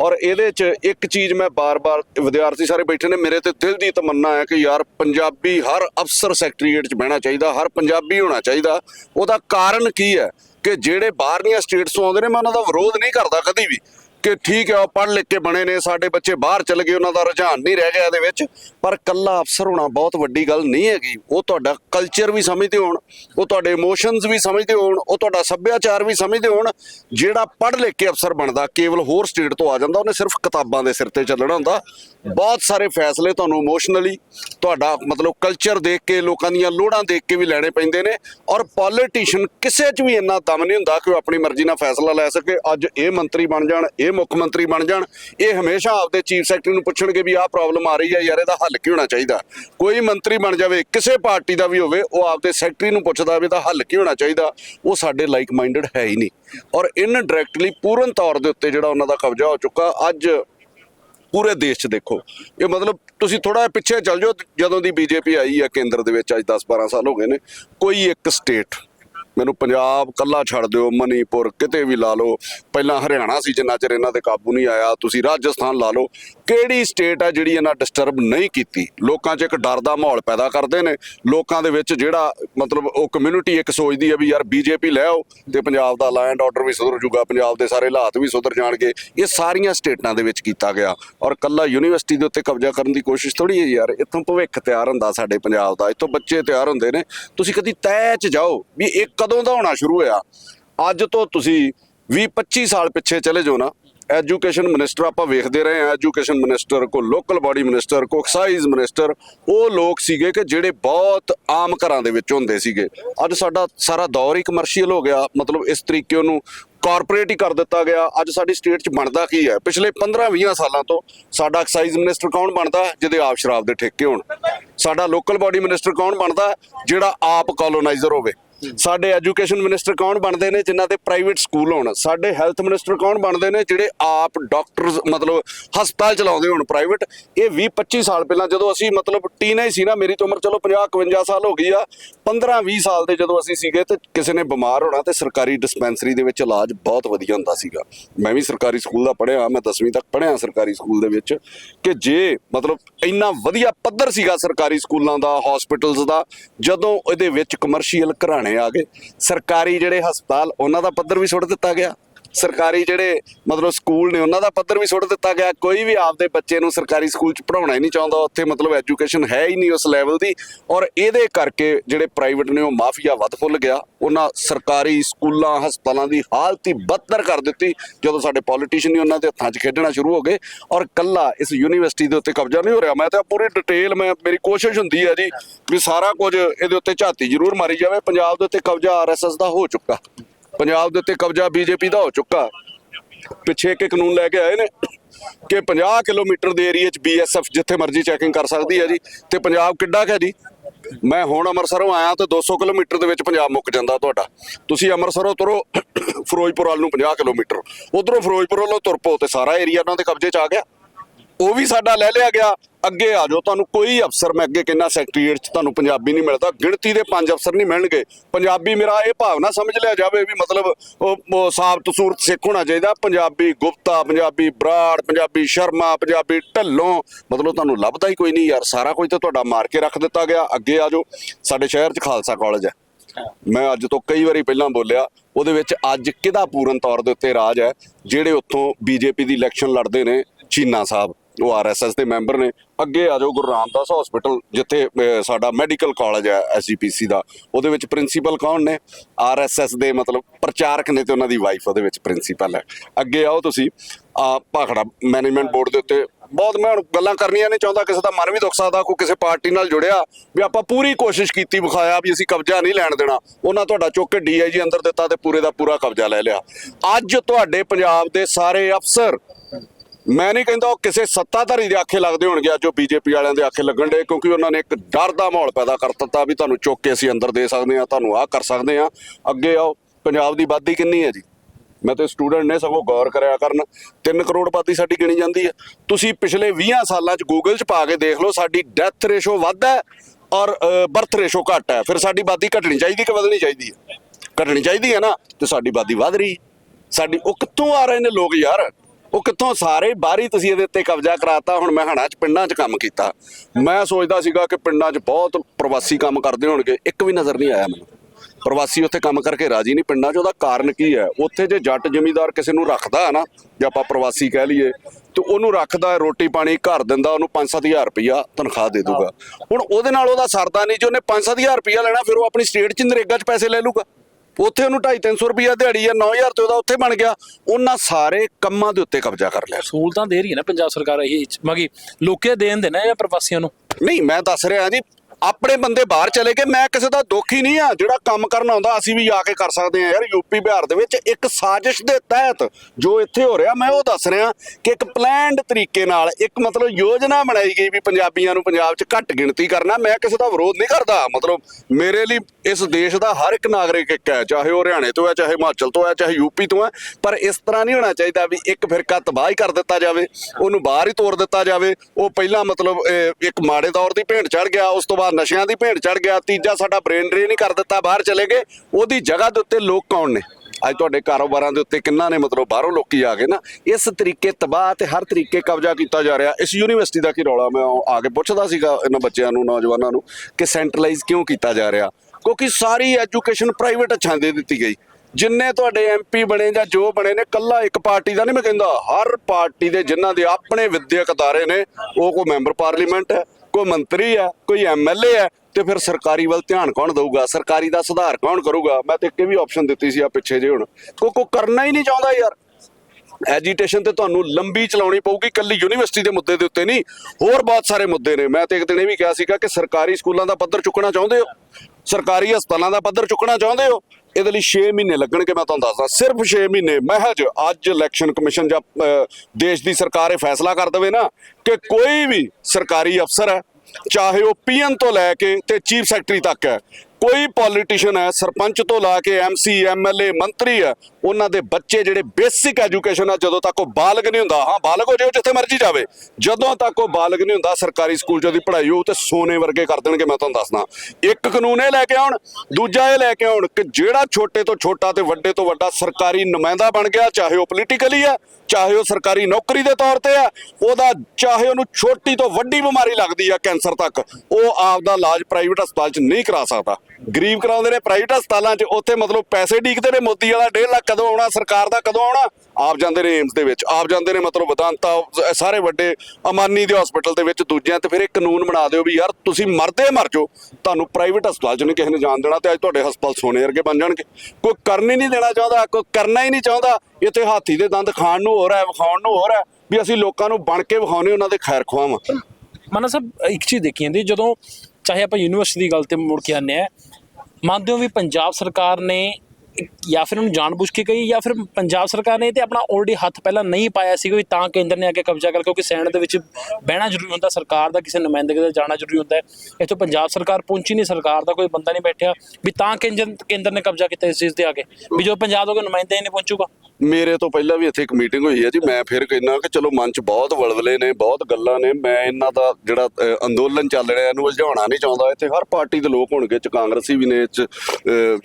ਔਰ ਇਹਦੇ 'ਚ ਇੱਕ ਚੀਜ਼ ਮੈਂ ਬਾਰ-ਬਾਰ, ਵਿਦਿਆਰਥੀ ਸਾਰੇ ਬੈਠੇ ਨੇ, ਮੇਰੇ ਤੇ ਦਿਲ ਦੀ ਤਮੰਨਾ ਹੈ ਕਿ ਯਾਰ ਪੰਜਾਬੀ ਹਰ ਅਫਸਰ ਸੈਕਟਰੀਏਟ 'ਚ ਬਹਿਣਾ ਚਾਹੀਦਾ, ਹਰ ਪੰਜਾਬੀ ਹੋਣਾ ਚਾਹੀਦਾ। ਉਹਦਾ ਕਾਰਨ ਕੀ ਹੈ? ਕਿ ਜਿਹੜੇ ਬਾਹਰਲੀਆਂ ਸਟੇਟਸ ਤੋਂ ਆਉਂਦੇ ਨੇ, ਮੈਂ ਉਹਨਾਂ ਦਾ ਵਿਰੋਧ ਨਹੀਂ ਕਰਦਾ ਕਦੀ ਵੀ। ਕਿ ਠੀਕ ਹੈ, ਉਹ ਪੜ੍ਹ ਲਿਖ ਕੇ ਬਣੇ ਨੇ। ਸਾਡੇ ਬੱਚੇ ਬਾਹਰ ਚਲੇ ਗਏ, ਉਹਨਾਂ ਦਾ ਰੁਝਾਨ ਨਹੀਂ ਰਹਿ ਗਿਆ ਇਹਦੇ ਵਿੱਚ। ਪਰ ਕੱਲਾ ਅਫਸਰ ਹੋਣਾ ਬਹੁਤ ਵੱਡੀ ਗੱਲ ਨਹੀਂ ਹੈਗੀ। ਉਹ ਤੁਹਾਡਾ ਕਲਚਰ ਵੀ ਸਮਝਦੇ ਹੋਣ, ਉਹ ਤੁਹਾਡੇ ਇਮੋਸ਼ਨਸ ਵੀ ਸਮਝਦੇ ਹੋਣ, ਉਹ ਤੁਹਾਡਾ ਸੱਭਿਆਚਾਰ ਵੀ ਸਮਝਦੇ ਹੋਣ। ਜਿਹੜਾ ਪੜ੍ਹ ਲਿਖ ਕੇ ਅਫਸਰ ਬਣਦਾ, ਕੇਵਲ ਹੋਰ ਸਟੇਟ ਤੋਂ ਆ ਜਾਂਦਾ, ਉਹਨੇ ਸਿਰਫ ਕਿਤਾਬਾਂ ਦੇ ਸਿਰ ਤੇ ਚੱਲਣਾ ਹੁੰਦਾ। ਬਹੁਤ ਸਾਰੇ ਫੈਸਲੇ ਤੁਹਾਨੂੰ ਇਮੋਸ਼ਨਲੀ ਤੁਹਾਡਾ ਮਤਲਬ ਕਲਚਰ ਦੇਖ ਕੇ, ਲੋਕਾਂ ਦੀਆਂ ਲੋੜਾਂ ਦੇਖ ਕੇ ਵੀ ਲੈਣੇ ਪੈਂਦੇ ਨੇ। ਔਰ ਪੋਲੀਟੀਸ਼ੀਅਨ ਕਿਸੇ 'ਚ ਵੀ ਇੰਨਾ ਦਮ ਨਹੀਂ ਹੁੰਦਾ ਕਿ ਉਹ ਆਪਣੀ ਮਰਜ਼ੀ ਨਾਲ ਫੈਸਲਾ ਲੈ ਸਕੇ। ਅੱਜ ਇਹ ਮੰਤਰੀ ਬਣ ਜਾਣ, ਇਹ ਮੁੱਖ ਮੰਤਰੀ ਬਣ ਜਾਣ, ਇਹ ਹਮੇਸ਼ਾ ਆਪਦੇ ਚੀਫ ਸੈਕਟਰੀ ਨੂੰ ਪੁੱਛਣਗੇ ਵੀ ਆਹ ਪ੍ਰੋਬਲਮ ਆ ਰਹੀ ਹੈ ਯਾਰ, ਇਹਦਾ ਹੱਲ ਕੀ ਹੋਣਾ ਚਾਹੀਦਾ? ਕੋਈ ਮੰਤਰੀ ਬਣ ਜਾਵੇ, ਕਿਸੇ ਪਾਰਟੀ ਦਾ ਵੀ ਹੋਵੇ, ਉਹ ਆਪਦੇ ਸੈਕਟਰੀ ਨੂੰ ਪੁੱਛਦਾ ਵੀ ਇਹਦਾ ਹੱਲ ਕੀ ਹੋਣਾ ਚਾਹੀਦਾ? ਉਹ ਸਾਡੇ ਲਾਈਕ ਮਾਈਂਡਡ ਹੈ ਹੀ ਨਹੀਂ। ਔਰ ਇਨਡਾਇਰੈਕਟਲੀ ਪੂਰਨ ਤੌਰ ਦੇ ਉੱਤੇ ਜਿਹੜਾ ਉਹਨਾਂ ਦਾ ਕਬਜ਼ਾ ਹੋ ਚੁੱਕਾ, ਅੱਜ ਪੂਰੇ ਦੇਸ਼ 'ਚ ਦੇਖੋ, ਇਹ ਮਤਲਬ ਤੁਸੀਂ ਥੋੜਾ ਪਿੱਛੇ ਚੱਲ ਜਾਓ, ਜਦੋਂ ਦੀ ਬੀਜੇਪੀ ਆਈ ਹੈ ਕੇਂਦਰ ਦੇ ਵਿੱਚ, ਅੱਜ 10-12 ਸਾਲ ਹੋ ਗਏ ਨੇ, ਕੋਈ ਇੱਕ ਸਟੇਟ ਮੈਨੂੰ ਪੰਜਾਬ ਕੱਲਾ ਛੱਡ ਦਿਓ, ਮਨੀਪੁਰ ਕਿਤੇ ਵੀ ਲਾ ਲਓ। ਪਹਿਲਾਂ ਹਰਿਆਣਾ ਸੀ, ਜਿੰਨਾ ਚਿਰ ਇਹਨਾਂ ਦੇ ਕਾਬੂ ਨਹੀਂ ਆਇਆ, ਤੁਸੀਂ ਰਾਜਸਥਾਨ ਲਾ ਲਓ। ਕਿਹੜੀ ਸਟੇਟ ਹੈ ਜਿਹੜੀ ਇਹਨਾਂ ਡਿਸਟਰਬ ਨਹੀਂ ਕੀਤੀ? ਲੋਕਾਂ 'ਚ ਇੱਕ ਡਰ ਦਾ ਮਾਹੌਲ ਪੈਦਾ ਕਰਦੇ ਨੇ। ਲੋਕਾਂ ਦੇ ਵਿੱਚ ਜਿਹੜਾ ਮਤਲਬ ਉਹ ਕਮਿਊਨਿਟੀ ਇੱਕ ਸੋਚਦੀ ਹੈ ਵੀ ਯਾਰ ਬੀਜੇਪੀ ਲੈ ਆਓ ਤੇ ਪੰਜਾਬ ਦਾ ਲੈਂਡ ਆਰਡਰ ਵੀ ਸੁਧਰ ਜੂਗਾ ਪੰਜਾਬ ਦੇ ਸਾਰੇ ਹਾਲਾਤ ਵੀ ਸੁਧਰ ਜਾਣਗੇ। ਇਹ ਸਾਰੀਆਂ ਸਟੇਟਾਂ ਦੇ ਵਿੱਚ ਕੀਤਾ ਗਿਆ। ਔਰ ਕੱਲਾ ਯੂਨੀਵਰਸਿਟੀ ਦੇ ਉੱਤੇ ਕਬਜ਼ਾ ਕਰਨ ਦੀ ਕੋਸ਼ਿਸ਼ ਥੋੜੀ ਹੈ ਯਾਰ, ਇੱਥੋਂ ਭਵਿੱਖ ਤਿਆਰ ਹੁੰਦਾ ਸਾਡੇ ਪੰਜਾਬ ਦਾ। ਇੱਥੋਂ ਬੱਚੇ ਤਿਆਰ ਹੁੰਦੇ ਨੇ। ਤੁਸੀਂ ਕਦੀ ਤੈਅ 'ਚ ਜਾਓ ਵੀ ਇੱਕ ਕਦੋਂ ਦਾ ਹੋਣਾ ਸ਼ੁਰੂ ਹੋਇਆ? ਅੱਜ ਤੋਂ ਤੁਸੀਂ 20 25 ਸਾਲ ਪਿੱਛੇ ਚਲੇ ਜਾਓ ਨਾ। ਐਜੂਕੇਸ਼ਨ ਮਿਨਿਸਟਰ ਆਪਾਂ ਵੇਖਦੇ ਰਹੇ ਹਾਂ। ਐਜੂਕੇਸ਼ਨ ਮਿਨਿਸਟਰ ਕੋ ਲੋਕਲ ਬਾਡੀ ਮਿਨਿਸਟਰ ਕੋ ਐਕਸਾਈਜ਼ ਮਿਨਿਸਟਰ ਉਹ ਲੋਕ ਸੀਗੇ ਕਿ ਜਿਹੜੇ ਬਹੁਤ ਆਮ ਘਰਾਂ ਦੇ ਵਿੱਚ ਹੁੰਦੇ ਸੀਗੇ। ਅੱਜ ਸਾਡਾ ਸਾਰਾ ਦੌਰ ਹੀ ਕਮਰਸ਼ੀਅਲ ਹੋ ਗਿਆ। ਮਤਲਬ ਇਸ ਤਰੀਕੇ ਉਹਨੂੰ ਕਾਰਪੋਰੇਟ ਹੀ ਕਰ ਦਿੱਤਾ ਗਿਆ। ਅੱਜ ਸਾਡੀ ਸਟੇਟ 'ਚ ਬਣਦਾ ਕੀ ਹੈ? ਪਿਛਲੇ 15-20 ਸਾਲਾਂ ਤੋਂ ਸਾਡਾ ਐਕਸਾਈਜ਼ ਮਿਨਿਸਟਰ ਕੌਣ ਬਣਦਾ? ਜਿਹਦੇ ਆਪ ਸ਼ਰਾਬ ਦੇ ਠੇਕੇ ਹੋਣ। ਸਾਡਾ ਲੋਕਲ ਬਾਡੀ ਮਿਨਿਸਟਰ ਕੌਣ ਬਣਦਾ? ਜਿਹੜਾ ਆਪ ਕਲੋਨਾਈਜ਼ਰ ਹੋਵੇ। ਸਾਡੇ ਐਜੂਕੇਸ਼ਨ ਮਿਨਿਸਟਰ ਕੌਣ ਬਣਦੇ ਨੇ, ਜਿਨ੍ਹਾਂ ਦੇ ਪ੍ਰਾਈਵੇਟ ਸਕੂਲ ਹੋਣ? ਸਾਡੇ ਹੈਲਥ ਮਿਨਿਸਟਰ ਕੌਣ ਬਣਦੇ ਨੇ, ਜਿਹੜੇ ਆਪ ਡਾਕਟਰਸ, ਮਤਲਬ ਹਸਪਤਾਲ ਚਲਾਉਂਦੇ ਹੋਣ ਪ੍ਰਾਈਵੇਟ? ਇਹ 20 25 ਸਾਲ ਪਹਿਲਾਂ ਜਦੋਂ ਅਸੀਂ ਮਤਲਬ ਟੀਨੇਜ ਸੀ ਨਾ, ਮੇਰੀ ਤਾਂ ਉਮਰ ਚਲੋ 50 51 ਸਾਲ ਹੋ ਗਈ ਆ 15 20 ਸਾਲ ਦੇ ਜਦੋਂ ਅਸੀਂ ਸੀਗੇ ਤੇ ਕਿਸੇ ਨੇ ਬਿਮਾਰ ਹੋਣਾ ਤੇ ਸਰਕਾਰੀ ਡਿਸਪੈਂਸਰੀ ਦੇ ਵਿੱਚ ਇਲਾਜ ਬਹੁਤ ਵਧੀਆ ਹੁੰਦਾ ਸੀਗਾ। ਮੈਂ ਵੀ ਸਰਕਾਰੀ ਸਕੂਲ ਦਾ ਪੜ੍ਹਿਆ, ਮੈਂ 10ਵੀਂ ਤੱਕ ਪੜ੍ਹਿਆ ਸਰਕਾਰੀ ਸਕੂਲ ਦੇ ਵਿੱਚ ਕਿ ਜੇ ਮਤਲਬ ਇੰਨਾ ਵਧੀਆ ਪੱਧਰ ਸੀਗਾ ਸਰਕਾਰੀ ਸਕੂਲਾਂ ਦਾ ਹਸਪੀਟਲਸ ਦਾ, ਜਦੋਂ ਇਹਦੇ ਵਿੱਚ ਕਮਰਸ਼ੀਅਲ ਘਰਾਣੇ ਆ ਗਏ ਸਰਕਾਰੀ ਜਿਹੜੇ ਹਸਪਤਾਲ ਉਹਨਾਂ ਦਾ ਪੱਧਰ ਵੀ ਸੁੱਟ ਦਿੱਤਾ ਗਿਆ। ਸਰਕਾਰੀ ਜਿਹੜੇ ਮਤਲਬ ਸਕੂਲ ਨੇ, ਉਹਨਾਂ ਦਾ ਪੱਧਰ ਵੀ ਸੁੱਟ ਦਿੱਤਾ ਗਿਆ। ਕੋਈ ਵੀ ਆਪਦੇ ਬੱਚੇ ਨੂੰ ਸਰਕਾਰੀ ਸਕੂਲ 'ਚ ਪੜਾਉਣਾ ਹੀ ਨਹੀਂ ਚਾਹੁੰਦਾ। ਉੱਥੇ ਮਤਲਬ ਐਜੂਕੇਸ਼ਨ ਹੈ ਹੀ ਨਹੀਂ ਉਸ ਲੈਵਲ ਦੀ। ਔਰ ਇਹਦੇ ਕਰਕੇ ਜਿਹੜੇ ਪ੍ਰਾਈਵੇਟ ਨੇ, ਉਹ ਮਾਫੀਆ ਵੱਧ ਫੁੱਲ ਗਿਆ। ਉਹਨਾਂ ਸਰਕਾਰੀ ਸਕੂਲਾਂ, ਹਸਪਤਾਲਾਂ ਦੀ ਹਾਲਤ ਹੀ ਬਦਤਰ ਕਰ ਦਿੱਤੀ। ਜਦੋਂ ਸਾਡੇ ਪੋਲੀਟੀਸ਼ੀਅਨ ਹੀ ਉਹਨਾਂ ਦੇ ਹੱਥਾਂ 'ਚ ਖੇਡਣਾ ਸ਼ੁਰੂ ਹੋ ਗਏ। ਔਰ ਕੱਲਾ ਇਸ ਯੂਨੀਵਰਸਿਟੀ ਦੇ ਉੱਤੇ ਕਬਜ਼ਾ ਨਹੀਂ ਹੋ ਰਿਹਾ। ਮੈਂ ਤਾਂ ਪੂਰੀ ਡਿਟੇਲ ਮੈਂ, ਮੇਰੀ ਕੋਸ਼ਿਸ਼ ਹੁੰਦੀ ਹੈ ਜੀ, ਵੀ ਸਾਰਾ ਕੁਝ ਇਹਦੇ ਉੱਤੇ ਝਾਤੀ ਜ਼ਰੂਰ ਮਾਰੀ ਜਾਵੇ। ਪੰਜਾਬ ਦੇ ਉੱਤੇ ਕਬਜ਼ਾ ਆਰਐਸਐਸ ਦਾ ਹੋ ਚੁੱਕਾ। ਪੰਜਾਬ ਦੇ ਉੱਤੇ ਕਬਜ਼ਾ ਬੀਜੇਪੀ ਦਾ ਹੋ ਚੁੱਕਾ। ਪਿੱਛੇ ਇੱਕ ਕਾਨੂੰਨ ਲੈ ਕੇ ਆਏ ਨੇ ਕਿ 50 ਕਿਲੋਮੀਟਰ ਦੇ ਏਰੀਆ 'ਚ ਬੀਐਸਐਫ ਜਿੱਥੇ ਮਰਜ਼ੀ ਚੈਕਿੰਗ ਕਰ ਸਕਦੀ ਹੈ ਜੀ। ਤੇ ਪੰਜਾਬ ਕਿੱਡਾ ਕੁ ਹੈ ਜੀ? ਮੈਂ ਹੁਣ ਅੰਮ੍ਰਿਤਸਰੋਂ ਆਇਆ ਤੇ 200 ਕਿਲੋਮੀਟਰ ਦੇ ਵਿੱਚ ਪੰਜਾਬ ਮੁੱਕ ਜਾਂਦਾ ਤੁਹਾਡਾ। ਤੁਸੀਂ ਅੰਮ੍ਰਿਤਸਰੋਂ ਤੁਰੋ, ਫਿਰੋਜ਼ਪੁਰ ਵੱਲ ਨੂੰ 50 ਕਿਲੋਮੀਟਰ। ਉਧਰੋਂ ਫਿਰੋਜ਼ਪੁਰ ਵੱਲੋਂ ਤੁਰ ਪੋ ਤੇ ਸਾਰਾ ਏਰੀਆ ਉਹਨਾਂ ਦੇ ਕਬਜ਼ੇ 'ਚ ਆ ਗਿਆ। ਉਹ ਵੀ ਸਾਡਾ ਲੈ ਲਿਆ ਗਿਆ। ਅੱਗੇ ਆ ਜਾਓ। ਤੁਹਾਨੂੰ ਕੋਈ ਅਫਸਰ ਮੈਂ ਅੱਗੇ ਕਹਿੰਦਾ ਸੈਕਟਰੀਏਟ ਚ ਤੁਹਾਨੂੰ ਪੰਜਾਬੀ ਨਹੀਂ ਮਿਲਦਾ। ਗਿਣਤੀ ਦੇ ਪੰਜ ਅਫਸਰ ਨਹੀਂ ਮਿਲਣਗੇ। ਪੰਜਾਬੀ ਮੇਰਾ ਇਹ ਭਾਵਨਾ ਸਮਝ ਲਿਆ ਜਾਵੇ ਵੀ ਮਤਲਬ ਉਹ ਉਹ ਸਾਬਤ ਸੂਰਤ ਸਿੱਖ ਹੋਣਾ ਚਾਹੀਦਾ। ਪੰਜਾਬੀ ਗੁਪਤਾ, ਪੰਜਾਬੀ ਬਰਾੜ, ਪੰਜਾਬੀ ਸ਼ਰਮਾ, ਪੰਜਾਬੀ ਢੱਲੋਂ ਮਤਲਬ ਤੁਹਾਨੂੰ ਲੱਭਦਾ ਹੀ ਕੋਈ ਨਹੀਂ ਯਾਰ। ਸਾਰਾ ਕੁਝ ਤਾਂ ਤੁਹਾਡਾ ਮਾਰ ਕੇ ਰੱਖ ਦਿੱਤਾ ਗਿਆ। ਅੱਗੇ ਆ ਜਾਓ। ਸਾਡੇ ਸ਼ਹਿਰ 'ਚ ਖਾਲਸਾ ਕਾਲਜ ਹੈ। ਮੈਂ ਅੱਜ ਤੋਂ ਕਈ ਵਾਰੀ ਪਹਿਲਾਂ ਬੋਲਿਆ, ਉਹਦੇ ਵਿੱਚ ਅੱਜ ਕਿਹਦਾ ਪੂਰਨ ਤੌਰ ਦੇ ਉੱਤੇ ਰਾਜ ਹੈ, ਜਿਹੜੇ ਉੱਥੋਂ ਬੀਜੇਪੀ ਦੀ ਇਲੈਕਸ਼ਨ ਲੜਦੇ ਨੇ, ਚੀਨਾ ਸਾਹਿਬ। ਉਹ ਆਰਐਸਐਸ ਦੇ ਮੈਂਬਰ ਨੇ। ਅੱਗੇ ਆ ਜਾਓ ਗੁਰੂ ਰਾਮਦਾਸ ਹਸਪੀਟਲ ਜਿੱਥੇ ਸਾਡਾ ਮੈਡੀਕਲ ਕਾਲਜ ਹੈ ਐਸਜੀਪੀਸੀ ਦਾ। ਉਹਦੇ ਵਿੱਚ ਪ੍ਰਿੰਸੀਪਲ ਕੌਣ ਨੇ? ਆਰਐਸਐਸ ਦੇ ਮਤਲਬ ਪ੍ਰਚਾਰਕ ਨੇ ਤੇ ਉਹਨਾਂ ਦੀ ਵਾਈਫ ਉਹਦੇ ਵਿੱਚ ਪ੍ਰਿੰਸੀਪਲ ਹੈ। ਅੱਗੇ ਆਓ ਤੁਸੀਂ। ਆ, ਭਾਖੜਾ ਮੈਨੇਜਮੈਂਟ ਬੋਰਡ ਦੇ ਉੱਤੇ ਬਹੁਤ ਮੈਂ ਹੁਣ ਗੱਲਾਂ ਕਰਨੀਆਂ ਨਹੀਂ ਚਾਹੁੰਦਾ, ਕਿਸੇ ਦਾ ਮਨ ਵੀ ਦੁੱਖ ਸਕਦਾ, ਕੋਈ ਕਿਸੇ ਪਾਰਟੀ ਨਾਲ ਜੁੜਿਆ, ਵੀ ਆਪਾਂ ਪੂਰੀ ਕੋਸ਼ਿਸ਼ ਕੀਤੀ ਵਿਖਾਇਆ ਵੀ ਅਸੀਂ ਕਬਜ਼ਾ ਨਹੀਂ ਲੈਣ ਦੇਣਾ। ਉਹਨਾਂ ਤੁਹਾਡਾ ਚੁੱਕ ਕੇ ਡੀਆਈਜੀ ਅੰਦਰ ਦਿੱਤਾ ਤੇ ਪੂਰੇ ਦਾ ਪੂਰਾ ਕਬਜ਼ਾ ਲੈ ਲਿਆ। ਅੱਜ ਤੁਹਾਡੇ ਪੰਜਾਬ ਦੇ ਸਾਰੇ ਅਫਸਰ ਮੈਂ ਨਹੀਂ ਕਹਿੰਦਾ ਉਹ ਕਿਸੇ ਸੱਤਾਧਾਰੀ ਦੇ ਆਖੇ ਲੱਗਦੇ ਹੋਣਗੇ, ਅੱਜ ਉਹ ਬੀਜੇਪੀ ਵਾਲਿਆਂ ਦੇ ਆਖੇ ਲੱਗਣ ਦੇ ਕਿਉਂਕਿ ਉਹਨਾਂ ਨੇ ਇੱਕ ਡਰ ਦਾ ਮਾਹੌਲ ਪੈਦਾ ਕਰ ਦਿੱਤਾ ਵੀ ਤੁਹਾਨੂੰ ਚੁੱਕ ਕੇ ਅਸੀਂ ਅੰਦਰ ਦੇ ਸਕਦੇ ਹਾਂ, ਤੁਹਾਨੂੰ ਆਹ ਕਰ ਸਕਦੇ ਹਾਂ। ਅੱਗੇ ਆਓ, ਪੰਜਾਬ ਦੀ ਆਬਾਦੀ ਕਿੰਨੀ ਹੈ ਜੀ? ਮੈਂ ਤੇ ਸਟੂਡੈਂਟ ਨੇ ਸਗੋਂ ਗੌਰ ਕਰਿਆ ਕਰਨ। 3 ਕਰੋੜ ਆਬਾਦੀ ਸਾਡੀ ਗਿਣੀ ਜਾਂਦੀ ਹੈ। ਤੁਸੀਂ ਪਿਛਲੇ 20 ਸਾਲਾਂ 'ਚ ਗੂਗਲ 'ਚ ਪਾ ਕੇ ਦੇਖ ਲਓ, ਸਾਡੀ ਡੈਥ ਰੇਸ਼ੋ ਵੱਧ ਹੈ ਔਰ ਬਰਥ ਰੇਸ਼ੋ ਘੱਟ ਹੈ। ਫਿਰ ਸਾਡੀ ਆਬਾਦੀ ਘਟਣੀ ਚਾਹੀਦੀ ਕਿ ਵਧਣੀ ਚਾਹੀਦੀ ਹੈ? ਘਟਣੀ ਚਾਹੀਦੀ ਹੈ ਨਾ, ਤੇ ਸਾਡੀ ਆਬਾਦੀ ਵਧ ਰਹੀ ਹੈ। ਸਾਡੀ, ਉਹ ਕਿੱਥੋਂ ਆ ਰਹੇ ਨੇ ਲੋਕ ਯਾਰ? ਉਹ ਕਿੱਥੋਂ ਸਾਰੇ ਬਾਹਰੀ ਤੁਸੀਂ ਇਹਦੇ ਉੱਤੇ ਕਬਜ਼ਾ ਕਰਾਤਾ ਹੁਣ ਮੈਂ ਹਣਾ ਚ ਪਿੰਡਾਂ 'ਚ ਕੰਮ ਕੀਤਾ। ਮੈਂ ਸੋਚਦਾ ਸੀਗਾ ਕਿ ਪਿੰਡਾਂ 'ਚ ਬਹੁਤ ਪ੍ਰਵਾਸੀ ਕੰਮ ਕਰਦੇ ਹੋਣਗੇ ਇੱਕ ਵੀ ਨਜ਼ਰ ਨਹੀਂ ਆਇਆ ਮੈਨੂੰ। ਪ੍ਰਵਾਸੀ ਉੱਥੇ ਕੰਮ ਕਰਕੇ ਰਾਜੀ ਨਹੀਂ ਪਿੰਡਾਂ 'ਚ ਉਹਦਾ ਕਾਰਨ ਕੀ ਹੈ? ਉੱਥੇ ਜੇ ਜੱਟ ਜ਼ਮੀਂਦਾਰ ਕਿਸੇ ਨੂੰ ਰੱਖਦਾ ਹੈ ਨਾ ਜੇ ਆਪਾਂ ਪ੍ਰਵਾਸੀ ਕਹਿ ਲਈਏ ਤੇ ਉਹਨੂੰ ਰੱਖਦਾ ਹੈ, ਰੋਟੀ ਪਾਣੀ ਘਰ ਦਿੰਦਾ ਉਹਨੂੰ 5-7000 ਰੁਪਇਆ ਤਨਖਾਹ ਦੇ ਦੂਗਾ। ਹੁਣ ਉਹਦੇ ਨਾਲ ਉਹਦਾ ਸਰਦਾ ਨਹੀਂ ਜੇ ਉਹਨੇ 5-7000 ਰੁਪਇਆ ਲੈਣਾ ਫਿਰ ਉਹ ਆਪਣੀ ਸਟੇਟ 'ਚ ਨਰੇਗਾ 'ਚ ਪੈਸੇ ਲੈ ਲੂਗਾ ਉੱਥੇ ਉਹਨੂੰ 250 ਰੁਪਇਆ ਦਿਹਾੜੀ ਜਾਂ 9000 ਤੇ ਉਹਦਾ ਉੱਥੇ ਬਣ ਗਿਆ। ਉਹਨਾਂ ਸਾਰੇ ਕੰਮਾਂ ਦੇ ਉੱਤੇ ਕਬਜ਼ਾ ਕਰ ਲਿਆ। ਸਹੂਲਤਾਂ ਦੇ ਰਹੀ ਹੈ ਨਾ ਪੰਜਾਬ ਸਰਕਾਰ ਇਹ ਮਗੀ ਲੋਕੇ ਦੇਣ ਦੇਣਾ ਜਾਂ ਪ੍ਰਵਾਸੀਆਂ ਨੂੰ? ਨਹੀਂ ਮੈਂ ਦੱਸ ਰਿਹਾ ਜੀ ਆਪਣੇ ਬੰਦੇ ਬਾਹਰ ਚਲੇ ਗਏ, ਮੈਂ ਕਿਸੇ ਦਾ ਦੁੱਖ ਹੀ ਨਹੀਂ ਆ ਜਿਹੜਾ ਕੰਮ ਕਰਨ ਆਉਂਦਾ, ਅਸੀਂ ਵੀ ਜਾ ਕੇ ਕਰ ਸਕਦੇ ਆ ਯਾਰ ਯੂਪੀ ਬਿਹਾਰ ਦੇ ਵਿੱਚ ਇੱਕ ਸਾਜ਼ਿਸ਼ ਦੇ ਤਹਿਤ ਜੋ ਇੱਥੇ ਹੋ ਰਿਹਾ, ਮੈਂ ਉਹ ਦੱਸ ਰਿਹਾ ਕਿ ਇੱਕ ਪਲਾਨਡ ਤਰੀਕੇ ਨਾਲ ਇੱਕ ਮਤਲਬ ਯੋਜਨਾ ਬਣਾਈ ਗਈ ਵੀ ਪੰਜਾਬੀਆਂ ਨੂੰ ਪੰਜਾਬ 'ਚ ਘੱਟ ਗਿਣਤੀ ਕਰਨਾ, ਮੈਂ ਕਿਸੇ ਦਾ ਵਿਰੋਧ ਨਹੀਂ ਕਰਦਾ। ਮਤਲਬ ਮੇਰੇ ਲਈ ਇਸ ਦੇਸ਼ ਦਾ ਹਰ ਇੱਕ ਨਾਗਰਿਕ ਇੱਕ ਹੈ, ਚਾਹੇ ਉਹ ਹਰਿਆਣੇ ਤੋਂ ਹੈ, ਚਾਹੇ ਹਿਮਾਚਲ ਤੋਂ ਹੈ, ਚਾਹੇ ਯੂਪੀ ਤੋਂ ਹੈ, ਪਰ ਇਸ ਤਰ੍ਹਾਂ ਨਹੀਂ ਹੋਣਾ ਚਾਹੀਦਾ ਵੀ ਇੱਕ ਫਿਰਕਾ ਤਬਾਹ ਹੀ ਕਰ ਦਿੱਤਾ ਜਾਵੇ, ਉਹਨੂੰ ਬਾਹਰ ਹੀ ਤੋੜ ਦਿੱਤਾ ਜਾਵੇ। ਉਹ ਪਹਿਲਾਂ ਮਤਲਬ ਇੱਕ ਮਾੜੇ ਦੌਰ ਦੀ ਭੇਂਟ ਚੜ ਗਿਆ, ਉਸ ਤੋਂ ਬਾਅਦ ਨਸ਼ਿਆਂ ਦੀ ਭੇਂਟ ਚੜ ਗਿਆ, ਤੀਜਾ ਸਾਡਾ ਬ੍ਰੇਨ ਡਰੇਨ ਹੀ ਕਰ ਦਿੱਤਾ, ਬਾਹਰ ਚਲੇ ਗਏ। ਉਹਦੀ ਜਗ੍ਹਾ ਦੇ ਉੱਤੇ ਲੋਕ ਕੌਣ ਨੇ? ਅੱਜ ਤੁਹਾਡੇ ਕਾਰੋਬਾਰਾਂ ਦੇ ਉੱਤੇ ਕਿੰਨਾ ਨੇ ਮਤਲਬ ਬਾਹਰੋਂ ਲੋਕੀ ਆ ਗਏ ਨਾ, ਇਸ ਤਰੀਕੇ ਤਬਾਹ ਤੇ ਹਰ ਤਰੀਕੇ ਕਬਜ਼ਾ ਕੀਤਾ ਜਾ ਰਿਹਾ। ਇਸ ਯੂਨੀਵਰਸਿਟੀ ਦਾ ਕੀ ਰੌਲਾ? ਮੈਂ ਆ ਕੇ ਪੁੱਛਦਾ ਸੀਗਾ ਇਹਨਾਂ ਬੱਚਿਆਂ ਨੂੰ, ਨੌਜਵਾਨਾਂ ਨੂੰ ਕਿ ਸੈਂਟਰਲਾਈਜ਼ ਕਿਉਂ ਕੀਤਾ ਜਾ ਰਿਹਾ? ਕਿਉਂਕਿ ਸਾਰੀ ਐਜੂਕੇਸ਼ਨ ਪ੍ਰਾਈਵੇਟ ਅੱਛਾ ਦੇ ਦਿੱਤੀ ਗਈ। ਜਿੰਨੇ ਤੁਹਾਡੇ ਐਮਪੀ ਬਣੇ ਜਾਂ ਜੋ ਬਣੇ ਨੇ ਕੱਲਾ ਇੱਕ ਪਾਰਟੀ ਦਾ ਨਹੀਂ ਮੈਂ ਕਹਿੰਦਾ, ਹਰ ਪਾਰਟੀ ਦੇ ਜਿਨ੍ਹਾਂ ਦੇ ਆਪਣੇ ਵਿਦਿਅਕ ਅਦਾਰੇ ਨੇ, ਉਹ ਕੋਈ ਮੈਂਬਰ ਪਾਰਲੀਮੈਂਟ ਹੈ। ਕੋਈ ਮੰਤਰੀ ਹੈ ਕੋਈ ਐਮਐਲਏ ਹੈ ਤੇ ਫਿਰ ਸਰਕਾਰੀ ਵੱਲ ਧਿਆਨ ਕੌਣ ਦਊਗਾ? ਸਰਕਾਰੀ ਦਾ ਸੁਧਾਰ ਕੌਣ ਕਰੂਗਾ? ਮੈਂ ਤੇ ਇੱਕ ਵੀ ਆਪਸ਼ਨ ਦਿੱਤੀ ਸੀ ਆ ਪਿੱਛੇ ਜੇ ਹੁਣ। ਕੋਈ ਕੋਈ ਕਰਨਾ ਹੀ ਨਹੀਂ ਚਾਹੁੰਦਾ ਯਾਰ। ਐਜੀਟੇਸ਼ਨ ਤੇ ਤੁਹਾਨੂੰ ਲੰਬੀ ਚਲਾਉਣੀ ਪਊਗੀ ਕੱਲੀ ਯੂਨੀਵਰਸਿਟੀ ਦੇ ਮੁੱਦੇ ਦੇ ਉੱਤੇ ਨਹੀਂ, ਹੋਰ ਬਹੁਤ ਸਾਰੇ ਮੁੱਦੇ ਨੇ। ਮੈਂ ਤੇ ਇੱਕ ਦਿਨ ਇਹ ਵੀ ਕਿਹਾ ਸੀਗਾ ਕਿ ਸਰਕਾਰੀ ਸਕੂਲਾਂ ਦਾ ਪੱਧਰ ਚੁੱਕਣਾ ਚਾਹੁੰਦੇ ਹੋ? ਸਰਕਾਰੀ ਹਸਪਤਾਲਾਂ ਦਾ ਪੱਧਰ ਚੁੱਕਣਾ ਚਾਹੁੰਦੇ ਹੋ? ਇਹਦੇ ਲਈ 6 ਮਹੀਨੇ ਲੱਗਣਗੇ, ਮੈਂ ਤੁਹਾਨੂੰ ਦੱਸਦਾ। ਸਿਰਫ 6 ਮਹੀਨੇ ਮਹਿਜ ਅੱਜ ਇਲੈਕਸ਼ਨ ਕਮਿਸ਼ਨ ਜਾਂ ਦੇਸ਼ ਦੀ ਸਰਕਾਰ ਇਹ ਫੈਸਲਾ ਕਰ ਦੇਵੇ ਨਾ ਕਿ ਕੋਈ ਵੀ ਸਰਕਾਰੀ ਅਫਸਰ ਹੈ, ਚਾਹੇ ਉਹ ਪੀਐਨ ਤੋਂ ਲੈ ਕੇ ਤੇ ਚੀਫ ਸੈਕਟਰੀ ਤੱਕ ਹੈ ਕੋਈ ਪੋਲੀਟੀਸ਼ੀਅਨ ਹੈ, ਸਰਪੰਚ ਤੋਂ ਲਾ ਕੇ ਐਮਸੀ ਐਮਐਲਏ ਮੰਤਰੀ ਹੈ, ਉਹਨਾਂ ਦੇ ਬੱਚੇ ਜਿਹੜੇ ਬੇਸਿਕ ਐਜੂਕੇਸ਼ਨ ਆ, ਜਦੋਂ ਤੱਕ ਉਹ ਬਾਲਗ ਨਹੀਂ ਹੁੰਦਾ। ਹਾਂ, ਬਾਲਗ ਹੋ ਜਾਓ ਜਿੱਥੇ ਮਰਜ਼ੀ ਜਾਵੇ। ਜਦੋਂ ਤੱਕ ਉਹ ਬਾਲਗ ਨਹੀਂ ਹੁੰਦਾ, ਸਰਕਾਰੀ ਸਕੂਲ 'ਚ ਉਹਦੀ ਪੜ੍ਹਾਈ ਹੋਊ ਤੇ ਸੋਨੇ ਵਰਗੇ ਕਰ ਦੇਣਗੇ, ਮੈਂ ਤੁਹਾਨੂੰ ਦੱਸਦਾ। ਇੱਕ ਕਾਨੂੰਨ ਇਹ ਲੈ ਕੇ ਆਉਣ, ਦੂਜਾ ਇਹ ਲੈ ਕੇ ਆਉਣ ਕਿ ਜਿਹੜਾ ਛੋਟੇ ਤੋਂ ਛੋਟਾ ਤੇ ਵੱਡੇ ਤੋਂ ਵੱਡਾ ਸਰਕਾਰੀ ਨੁਮਾਇੰਦਾ ਬਣ ਗਿਆ, ਚਾਹੇ ਉਹ ਪੋਲੀਟੀਕਲੀ ਆ ਚਾਹੇ ਉਹ ਸਰਕਾਰੀ ਨੌਕਰੀ ਦੇ ਤੌਰ ਤੇ ਆ ਉਹਦਾ ਚਾਹੇ ਉਹਨੂੰ ਛੋਟੀ ਤੋਂ ਵੱਡੀ ਬਿਮਾਰੀ ਲੱਗਦੀ ਆ ਕੈਂਸਰ ਤੱਕ, ਉਹ ਆਪ ਦਾ ਇਲਾਜ ਪ੍ਰਾਈਵੇਟ ਹਸਪਤਾਲ 'ਚ ਨਹੀਂ ਕਰਾ ਸਕਦਾ। ਗਰੀਬ ਕਰਾਉਂਦੇ ਨੇ ਪ੍ਰਾਈਵੇਟ ਹਸਪਤਾਲਾਂ 'ਚ, ਉੱਥੇ ਮਤਲਬ ਪੈਸੇ ਡੀਕਦੇ ਨੇ, ਮੋਦੀ ਵਾਲਾ 1.5 ਲੱਖ ਕਦੋਂ ਆਉਣਾ, ਸਰਕਾਰ ਦਾ ਕਦੋਂ ਆਉਣਾ? ਆਪ ਜਾਂਦੇ ਨੇ ਏਮਸ ਦੇ ਵਿੱਚ, ਆਪ ਜਾਂਦੇ ਨੇ ਮਤਲਬ ਵਿਦਾਂਤਾ ਸਾਰੇ ਵੱਡੇ ਅਮਾਨੀ ਦੇ ਹਸਪੀਟਲ ਦੇ ਵਿੱਚ ਦੂਜਿਆਂ ਤੇ ਫਿਰ ਇਹ ਕਾਨੂੰਨ ਬਣਾ ਦਿਓ ਵੀ ਯਾਰ ਤੁਸੀਂ ਮਰਦੇ ਮਰ ਜਾਓ, ਤੁਹਾਨੂੰ ਪ੍ਰਾਈਵੇਟ ਹਸਪਤਾਲ 'ਚ ਨਹੀਂ ਕਿਸੇ ਨੇ ਜਾਣ ਦੇਣਾ ਤੇ ਅੱਜ ਤੁਹਾਡੇ ਹਸਪਤਾਲ ਸੋਨੇ ਵਰਗੇ ਬਣ ਜਾਣਗੇ। ਕੋਈ ਕਰਨ ਹੀ ਨਹੀਂ ਦੇਣਾ ਚਾਹੁੰਦਾ, ਕੋਈ ਕਰਨਾ ਹੀ ਨਹੀਂ ਚਾਹੁੰਦਾ। ਇੱਥੇ ਹਾਥੀ ਦੇ ਦੰਦ ਖਾਣ ਨੂੰ ਹੋ ਰਿਹਾ, ਵਿਖਾਉਣ ਨੂੰ ਹੋ ਰਿਹਾ, ਵੀ ਅਸੀਂ ਲੋਕਾਂ ਨੂੰ ਬਣ ਕੇ ਵਿਖਾਉਣੇ, ਉਹਨਾਂ ਦੇ ਖੈਰ ਖਵਾਵਾਂ ਮਨਾ ਸਾਹਿਬ, ਇੱਕ ਚੀਜ਼ ਦੇਖੀ ਜਾਂਦੀ, ਜਦੋਂ ਚਾਹੇ ਆਪਾਂ ਯੂਨੀਵਰਸਿਟੀ ਦੀ ਗੱਲ ਤੇ ਮੁੜ ਕੇ ਆਨੇ ਆ ਮੰਨਦੇ ਹੋ ਵੀ ਪੰਜਾਬ ਸਰਕਾਰ ਨੇ ਜਾਂ ਫਿਰ ਉਹਨੂੰ ਜਾਣਬੁੱਝ ਕੇ ਕਹੀ ਜਾਂ ਫਿਰ ਪੰਜਾਬ ਸਰਕਾਰ ਨੇ ਤੇ ਆਪਣਾ ਆਲਰੇਡੀ ਹੱਥ ਪਹਿਲਾਂ ਨਹੀਂ ਪਾਇਆ ਸੀਗਾ ਵੀ ਤਾਂ ਕੇਂਦਰ ਨੇ ਆ ਕੇ ਕਬਜ਼ਾ ਕਰ ਕਿਉਂਕਿ ਸੈਨੇਟ ਦੇ ਵਿੱਚ ਬਹਿਣਾ ਜ਼ਰੂਰੀ ਹੁੰਦਾ, ਸਰਕਾਰ ਦਾ ਕਿਸੇ ਨੁਮਾਇੰਦੇ ਦਾ ਜਾਣਾ ਜ਼ਰੂਰੀ ਹੁੰਦਾ ਇੱਥੋਂ ਪੰਜਾਬ ਸਰਕਾਰ ਪਹੁੰਚੀ ਨਹੀਂ, ਸਰਕਾਰ ਦਾ ਕੋਈ ਬੰਦਾ ਨਹੀਂ ਬੈਠਿਆ, ਵੀ ਤਾਂ ਕੇਂਦਰ ਕੇਂਦਰ ਨੇ ਕਬਜ਼ਾ ਕੀਤਾ ਇਸ ਚੀਜ਼ ਤੇ ਆ ਕੇ ਵੀ ਜੋ ਪੰਜਾਬ ਦਾ ਕੋਈ ਨੁਮਾਇੰਦਾ ਹੀ ਨਹੀਂ ਪਹੁੰਚੂਗਾ। ਮੇਰੇ ਤੋਂ ਪਹਿਲਾਂ ਵੀ ਇੱਥੇ ਇੱਕ ਮੀਟਿੰਗ ਹੋਈ ਹੈ ਜੀ। ਮੈਂ ਫਿਰ ਕਹਿੰਦਾ ਕਿ ਚਲੋ ਮਨ 'ਚ ਬਹੁਤ ਵਲਵਲੇ ਨੇ, ਬਹੁਤ ਗੱਲਾਂ ਨੇ। ਮੈਂ ਇਹਨਾਂ ਦਾ ਜਿਹੜਾ ਅੰਦੋਲਨ ਚੱਲ ਰਿਹਾ, ਇਹਨੂੰ ਉਲਝਾਉਣਾ ਨਹੀਂ ਚਾਹੁੰਦਾ। ਇੱਥੇ ਹਰ ਪਾਰਟੀ ਦੇ ਲੋਕ ਹੋਣਗੇ, ਚ ਕਾਂਗਰਸੀ ਵੀ ਨੇ, ਚ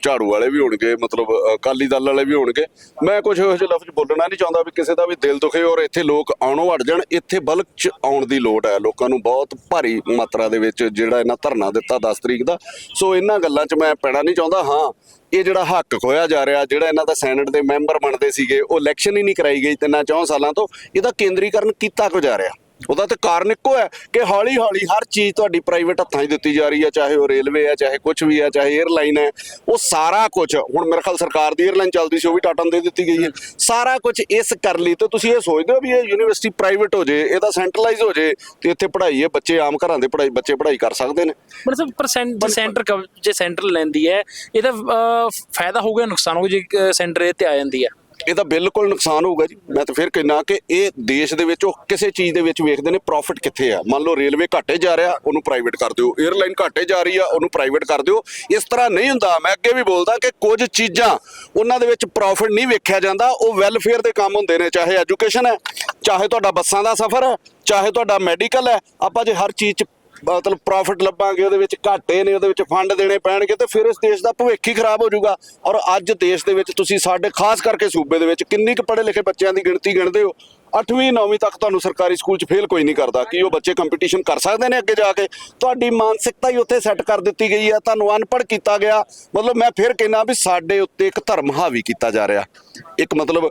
ਝਾੜੂ ਵਾਲੇ ਵੀ ਹੋਣਗੇ, ਮਤਲਬ ਅਕਾਲੀ ਦਲ ਵਾਲੇ ਵੀ ਹੋਣਗੇ। ਮੈਂ ਕੁਝ ਇਹੋ ਜਿਹੇ ਲਫ਼ਜ਼ ਬੋਲਣਾ ਨਹੀਂ ਚਾਹੁੰਦਾ ਵੀ ਕਿਸੇ ਦਾ ਵੀ ਦਿਲ ਦੁਖੇ ਔਰ ਇੱਥੇ ਲੋਕ ਆਉਣੋਂ ਹਟ ਜਾਣ। ਇੱਥੇ ਬਲਕ 'ਚ ਆਉਣ ਦੀ ਲੋੜ ਹੈ। ਲੋਕਾਂ ਨੂੰ ਬਹੁਤ ਭਾਰੀ ਮਾਤਰਾ ਦੇ ਵਿੱਚ ਜਿਹੜਾ ਇਹਨਾਂ ਧਰਨਾ ਦਿੱਤਾ 10 ਤਰੀਕ ਦਾ। ਸੋ ਇਹਨਾਂ ਗੱਲਾਂ 'ਚ ਮੈਂ ਪੈਣਾ ਨਹੀਂ ਚਾਹੁੰਦਾ। ਹਾਂ ਇਹ ਜਿਹੜਾ ਹੱਕ ਖੋਇਆ ਜਾ ਰਿਹਾ, ਜਿਹੜਾ ਇਹਨਾਂ ਦਾ ਸੈਨੇਟ ਦੇ ਮੈਂਬਰ ਬਣਦੇ ਸੀਗੇ, ਉਹ ਇਲੈਕਸ਼ਨ ਹੀ ਨਹੀਂ ਕਰਾਈ ਗਈ ਤਿੰਨਾਂ ਚੌਂ ਸਾਲਾਂ ਤੋਂ, ਇਹਦਾ ਕੇਂਦਰੀਕਰਨ ਕੀਤਾ ਕਿਉਂ ਜਾ ਰਿਹਾ? ਉਹਦਾ ਤੇ ਕਾਰਨ ਇੱਕੋ ਹੈ ਕਿ ਹੌਲੀ ਹੌਲੀ ਹਰ ਚੀਜ਼ ਤੁਹਾਡੀ ਪ੍ਰਾਈਵੇਟ ਹੱਥਾਂ 'ਚ ਦਿੱਤੀ ਜਾ ਰਹੀ ਹੈ ਚਾਹੇ ਉਹ ਰੇਲਵੇ ਹੈ ਚਾਹੇ ਕੁਝ ਵੀ ਹੈ ਚਾਹੇ 에ਅਰਲਾਈਨ ਹੈ ਉਹ ਸਾਰਾ ਕੁਝ ਹੁਣ ਮੇਰੇ ਖਿਆਲ ਸਰਕਾਰ ਦੀ 에ਅਰਲਾਈਨ ਚੱਲਦੀ ਸੀ ਉਹ ਵੀ ਟਾਟਾ ਨੂੰ ਦੇ ਦਿੱਤੀ ਗਈ ਹੈ। ਸਾਰਾ ਕੁਝ ਇਸ ਕਰ ਲਈ ਤੇ ਤੁਸੀਂ ਇਹ ਸੋਚਦੇ ਹੋ ਵੀ ਇਹ ਯੂਨੀਵਰਸਿਟੀ ਪ੍ਰਾਈਵੇਟ ਹੋ ਜੇ ਇਹਦਾ ਸੈਂਟਰਲਾਈਜ਼ ਹੋ ਜੇ ਤੇ ਇੱਥੇ ਪੜ੍ਹਾਈ ਹੈ ਬੱਚੇ ਆਮ ਘਰਾਂ ਦੇ ਪੜ੍ਹਾਈ ਬੱਚੇ ਪੜ੍ਹਾਈ ਕਰ ਸਕਦੇ ਨੇ। ਮਤਲਬ ਪਰਸੈਂਟ ਜੇ ਸੈਂਟਰ ਜੇ ਸੈਂਟਰ ਲੈਂਦੀ ਹੈ ਇਹਦਾ ਫਾਇਦਾ ਹੋਊਗਾ ਨੁਕਸਾਨ ਹੋਊਗਾ ਜੇ ਸੈਂਟਰ ਇਹ ਤੇ ਆ ਜਾਂਦੀ ਹੈ? ਇਹਦਾ ਬਿਲਕੁਲ ਨੁਕਸਾਨ ਹੋਊਗਾ ਜੀ। ਮੈਂ ਤਾਂ ਫਿਰ ਕਹਿਣਾ ਕਿ ਇਹ ਦੇਸ਼ ਦੇ ਵਿੱਚ ਉਹ ਕਿਸੇ ਚੀਜ਼ ਦੇ ਵਿੱਚ ਵੇਖਦੇ ਨੇ ਪ੍ਰੋਫਿਟ ਕਿੱਥੇ ਆ। ਮੰਨ ਲਓ ਰੇਲਵੇ ਘਾਟੇ ਜਾ ਰਿਹਾ, ਉਹਨੂੰ ਪ੍ਰਾਈਵੇਟ ਕਰ ਦਿਓ। 에ਅਰਲਾਈਨ ਘਾਟੇ ਜਾ ਰਹੀ ਆ, ਉਹਨੂੰ ਪ੍ਰਾਈਵੇਟ ਕਰ ਦਿਓ। ਇਸ ਤਰ੍ਹਾਂ ਨਹੀਂ ਹੁੰਦਾ। ਮੈਂ ਅੱਗੇ ਵੀ ਬੋਲਦਾ ਕਿ ਕੁਝ ਚੀਜ਼ਾਂ ਉਹਨਾਂ ਦੇ ਵਿੱਚ ਪ੍ਰੋਫਿਟ ਨਹੀਂ ਵੇਖਿਆ ਜਾਂਦਾ। ਉਹ ਵੈਲਫੇਅਰ ਦੇ ਕੰਮ ਹੁੰਦੇ ਨੇ, ਚਾਹੇ ਐਜੂਕੇਸ਼ਨ ਹੈ, ਚਾਹੇ ਤੁਹਾਡਾ ਬੱਸਾਂ ਦਾ ਸਫ਼ਰ ਹੈ, ਚਾਹੇ ਤੁਹਾਡਾ ਮੈਡੀਕਲ ਹੈ। ਆਪਾਂ ਜੇ ਹਰ ਚੀਜ਼ 'ਚ ਮਤਲਬ ਪ੍ਰੋਫਿਟ ਲੱਭਾਂਗੇ, ਉਹਦੇ ਵਿੱਚ ਘਾਟੇ ਨੇ, ਉਹਦੇ ਵਿੱਚ ਫੰਡ ਦੇਣੇ ਪੈਣਗੇ ਤੇ ਫਿਰ ਇਸ ਦੇਸ਼ ਦਾ ਭਵਿੱਖ ਹੀ ਖਰਾਬ ਹੋ ਜਾਊਗਾ। ਔਰ ਅੱਜ ਦੇਸ਼ ਦੇ ਵਿੱਚ ਤੁਸੀਂ ਸਾਡੇ, ਖਾਸ ਕਰਕੇ ਸੂਬੇ ਦੇ ਵਿੱਚ ਕਿੰਨੀ ਕੁ ਪੜ੍ਹੇ ਲਿਖੇ ਬੱਚਿਆਂ ਦੀ ਗਿਣਤੀ ਗਿਣਦੇ ਹੋ 8ਵੀਂ 9ਵੀਂ ਤੱਕ ਤੁਹਾਨੂੰ ਸਰਕਾਰੀ ਸਕੂਲ 'ਚ ਫੇਲ ਕੋਈ ਨਹੀਂ ਕਰਦਾ। ਕਿ ਉਹ ਬੱਚੇ ਕੰਪੀਟੀਸ਼ਨ ਕਰ ਸਕਦੇ ਨੇ ਅੱਗੇ ਜਾ ਕੇ? ਤੁਹਾਡੀ ਮਾਨਸਿਕਤਾ ਹੀ ਉੱਥੇ ਸੈੱਟ ਕਰ ਦਿੱਤੀ ਗਈ ਹੈ। ਤੁਹਾਨੂੰ ਅਨਪੜ੍ਹ ਕੀਤਾ ਗਿਆ। ਮਤਲਬ ਮੈਂ ਫਿਰ ਕਹਿੰਦਾ ਵੀ ਸਾਡੇ ਉੱਤੇ ਇੱਕ ਧਰਮ ਹਾਵੀ ਕੀਤਾ ਜਾ ਰਿਹਾ। ਇੱਕ ਮਤਲਬ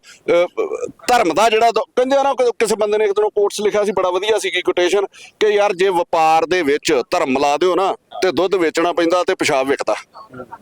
ਧਰਮ ਦਾ ਜਿਹੜਾ ਦ- ਕਹਿੰਦੇ ਆ ਨਾ ਕਿਸੇ ਬੰਦੇ ਨੇ ਇੱਕ ਦਿਨ ਕੋਟਸ ਲਿਖਿਆ ਸੀ, ਬੜਾ ਵਧੀਆ ਸੀ ਕੀ ਕੋਟੇਸ਼ਨ ਕਿ ਯਾਰ ਜੇ ਵਪਾਰ ਦੇ ਵਿੱਚ ਧਰਮ ਲਾ ਦਿਓ ਨਾ ਤੇ ਦੁੱਧ ਵੇਚਣਾ ਪੈਂਦਾ ਤੇ ਪਿਸ਼ਾਬ ਵਿਕਦਾ।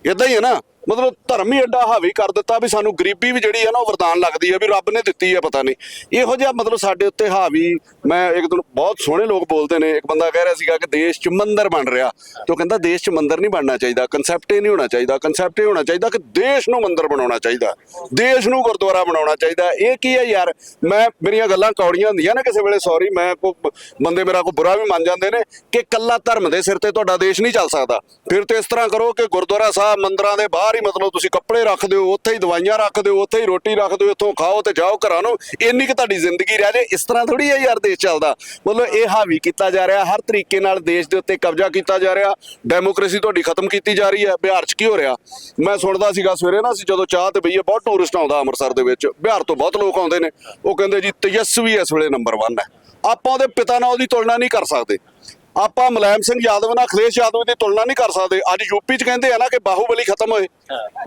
ਇਦਾਂ ਹੀ ਹੈ ਨਾ। ਮਤਲਬ ਧਰਮ ਹੀ ਐਡਾ ਹਾਵੀ ਕਰ ਦਿੱਤਾ ਵੀ ਸਾਨੂੰ ਗਰੀਬੀ ਵੀ ਜਿਹੜੀ ਹੈ ਨਾ ਉਹ ਵਰਦਾਨ ਲੱਗਦੀ ਹੈ ਵੀ ਰੱਬ ਨੇ ਦਿੱਤੀ ਹੈ ਪਤਾ ਨਹੀਂ। ਇਹੋ ਜਿਹਾ ਮਤਲਬ ਸਾਡੇ ਉੱਤੇ ਹਾਵੀ, ਮੈਂ ਇੱਕ ਦਿਨ ਬਹੁਤ ਸੋਹਣੇ ਲੋਕ ਬੋਲਦੇ ਨੇ, ਇੱਕ ਬੰਦਾ ਕਹਿ ਰਿਹਾ ਸੀਗਾ ਕਿ ਦੇਸ਼ 'ਚ ਮੰਦਰ ਬਣ ਰਿਹਾ। ਤੇ ਉਹ ਕਹਿੰਦਾ ਦੇਸ਼ 'ਚ ਮੰਦਰ ਨਹੀਂ ਬਣਨਾ ਚਾਹੀਦਾ ਕਨਸੈਪਟ ਇਹ ਨਹੀਂ ਹੋਣਾ ਚਾਹੀਦਾ ਕਨਸੈਪਟ ਇਹ ਹੋਣਾ ਚਾਹੀਦਾ ਕਿ ਦੇਸ਼ ਨੂੰ ਮੰਦਰ ਬਣਾਉਣਾ ਚਾਹੀਦਾ। ਦੇਸ਼ ਨੂੰ ਗੁਰਦੁਆਰਾ ਬਣਾਉਣਾ ਚਾਹੀਦਾ। ਇਹ ਕੀ ਹੈ ਯਾਰ? ਮੈਂ, ਮੇਰੀਆਂ ਗੱਲਾਂ ਕੌੜੀਆਂ ਹੁੰਦੀਆਂ ਨਾ ਕਿਸੇ ਵੇਲੇ ਸੌਰੀ ਮੈਂ ਕੋ ਬੰਦੇ ਮੇਰਾ ਕੋ ਬੁਰਾ ਵੀ ਮੰਨ ਜਾਂਦੇ ਨੇ ਕਿ ਕੱਲਾ ਧਰਮ ਦੇ ਸਿਰ ਤੇ ਤੁਹਾਡਾ ਦੇਸ਼ ਨਹੀਂ ਚੱਲ ਸਕਦਾ। ਫਿਰ ਤੇ ਇਸ ਤਰ੍ਹਾਂ ਕਰੋ ਕਿ ਗੁਰਦੁਆਰਾ ਸਾਹਿਬ ਮੰਦਰਾਂ ਦੇ ਬਾਹਰ ਹੀ ਮਤਲਬ ਤੁਸੀਂ ਕੱਪੜੇ ਰੱਖ ਦਿਓ, ਉੱਥੇ ਹੀ ਦਵਾਈਆਂ ਰੱਖ ਦਿਓ, ਉੱਥੇ ਹੀ ਰੋਟੀ ਰੱਖ ਦਿਓ, ਇੱਥੋਂ ਖਾਓ ਤੇ ਜਾਓ ਘਰਾਂ ਨੂੰ। ਇੰਨੀ ਕਿ ਤੁਹਾਡੀ ਜ਼ਿੰਦਗੀ ਰਹਿ ਜਾਏ ਇਸ ਤਰ੍ਹਾਂ ਥੋੜੀ ਹੈ ਯਾਰ ਦੇਸ਼ ਚੱਲਦਾ। ਮਤਲਬ ਇਹ ਹਾਵੀ ਕੀਤਾ ਜਾ ਰਿਹਾ, ਹਰ ਤਰੀਕੇ ਨਾਲ ਦੇਸ਼ ਦੇ ਉੱਤੇ ਕਬਜ਼ਾ ਕੀਤਾ ਜਾ ਰਿਹਾ, ਡੈਮੋਕ੍ਰੇਸੀ ਤੁਹਾਡੀ ਖਤਮ ਕੀਤੀ ਜਾ ਰਹੀ ਹੈ, ਬਿਹਾਰ 'ਚ ਕੀ ਹੋ ਰਿਹਾ? ਮੈਂ ਸੁਣਦਾ ਸੀਗਾ ਸਵੇਰੇ ਨਾ ਅਸੀਂ ਜਦੋਂ ਚਾਹ ਤੇ ਬਈਏ, ਬਹੁਤ ਟੂਰਿਸਟ ਆਉਂਦਾ ਅੰਮ੍ਰਿਤਸਰ ਦੇ ਵਿੱਚ। ਬਿਹਾਰ ਤੋਂ ਬਹੁਤ ਲੋਕ ਆਉਂਦੇ ਨੇ। ਉਹ ਕਹਿੰਦੇ ਜੀ, ਤੇਜਸਵੀ ਇਸ ਵੇਲੇ ਨੰਬਰ 1 ਹੈ। ਆਪਾਂ ਉਹਦੇ ਪਿਤਾ ਨਾਲ ਉਹਦੀ ਤੁਲਨਾ ਨਹੀਂ ਕਰ ਸਕਦੇ। ਆਪਾਂ ਮੁਲਾਇਮ ਸਿੰਘ ਯਾਦਵ ਨਾਲ ਅਖਿਲੇਸ਼ ਯਾਦਵ ਦੀ ਤੁਲਨਾ ਨਹੀਂ ਕਰ ਸਕਦੇ। ਅੱਜ ਯੂਪੀ 'ਚ ਕਹਿੰਦੇ ਆ ਨਾ ਕਿ ਬਾਹੂਬਲੀ ਖਤਮ ਹੋਏ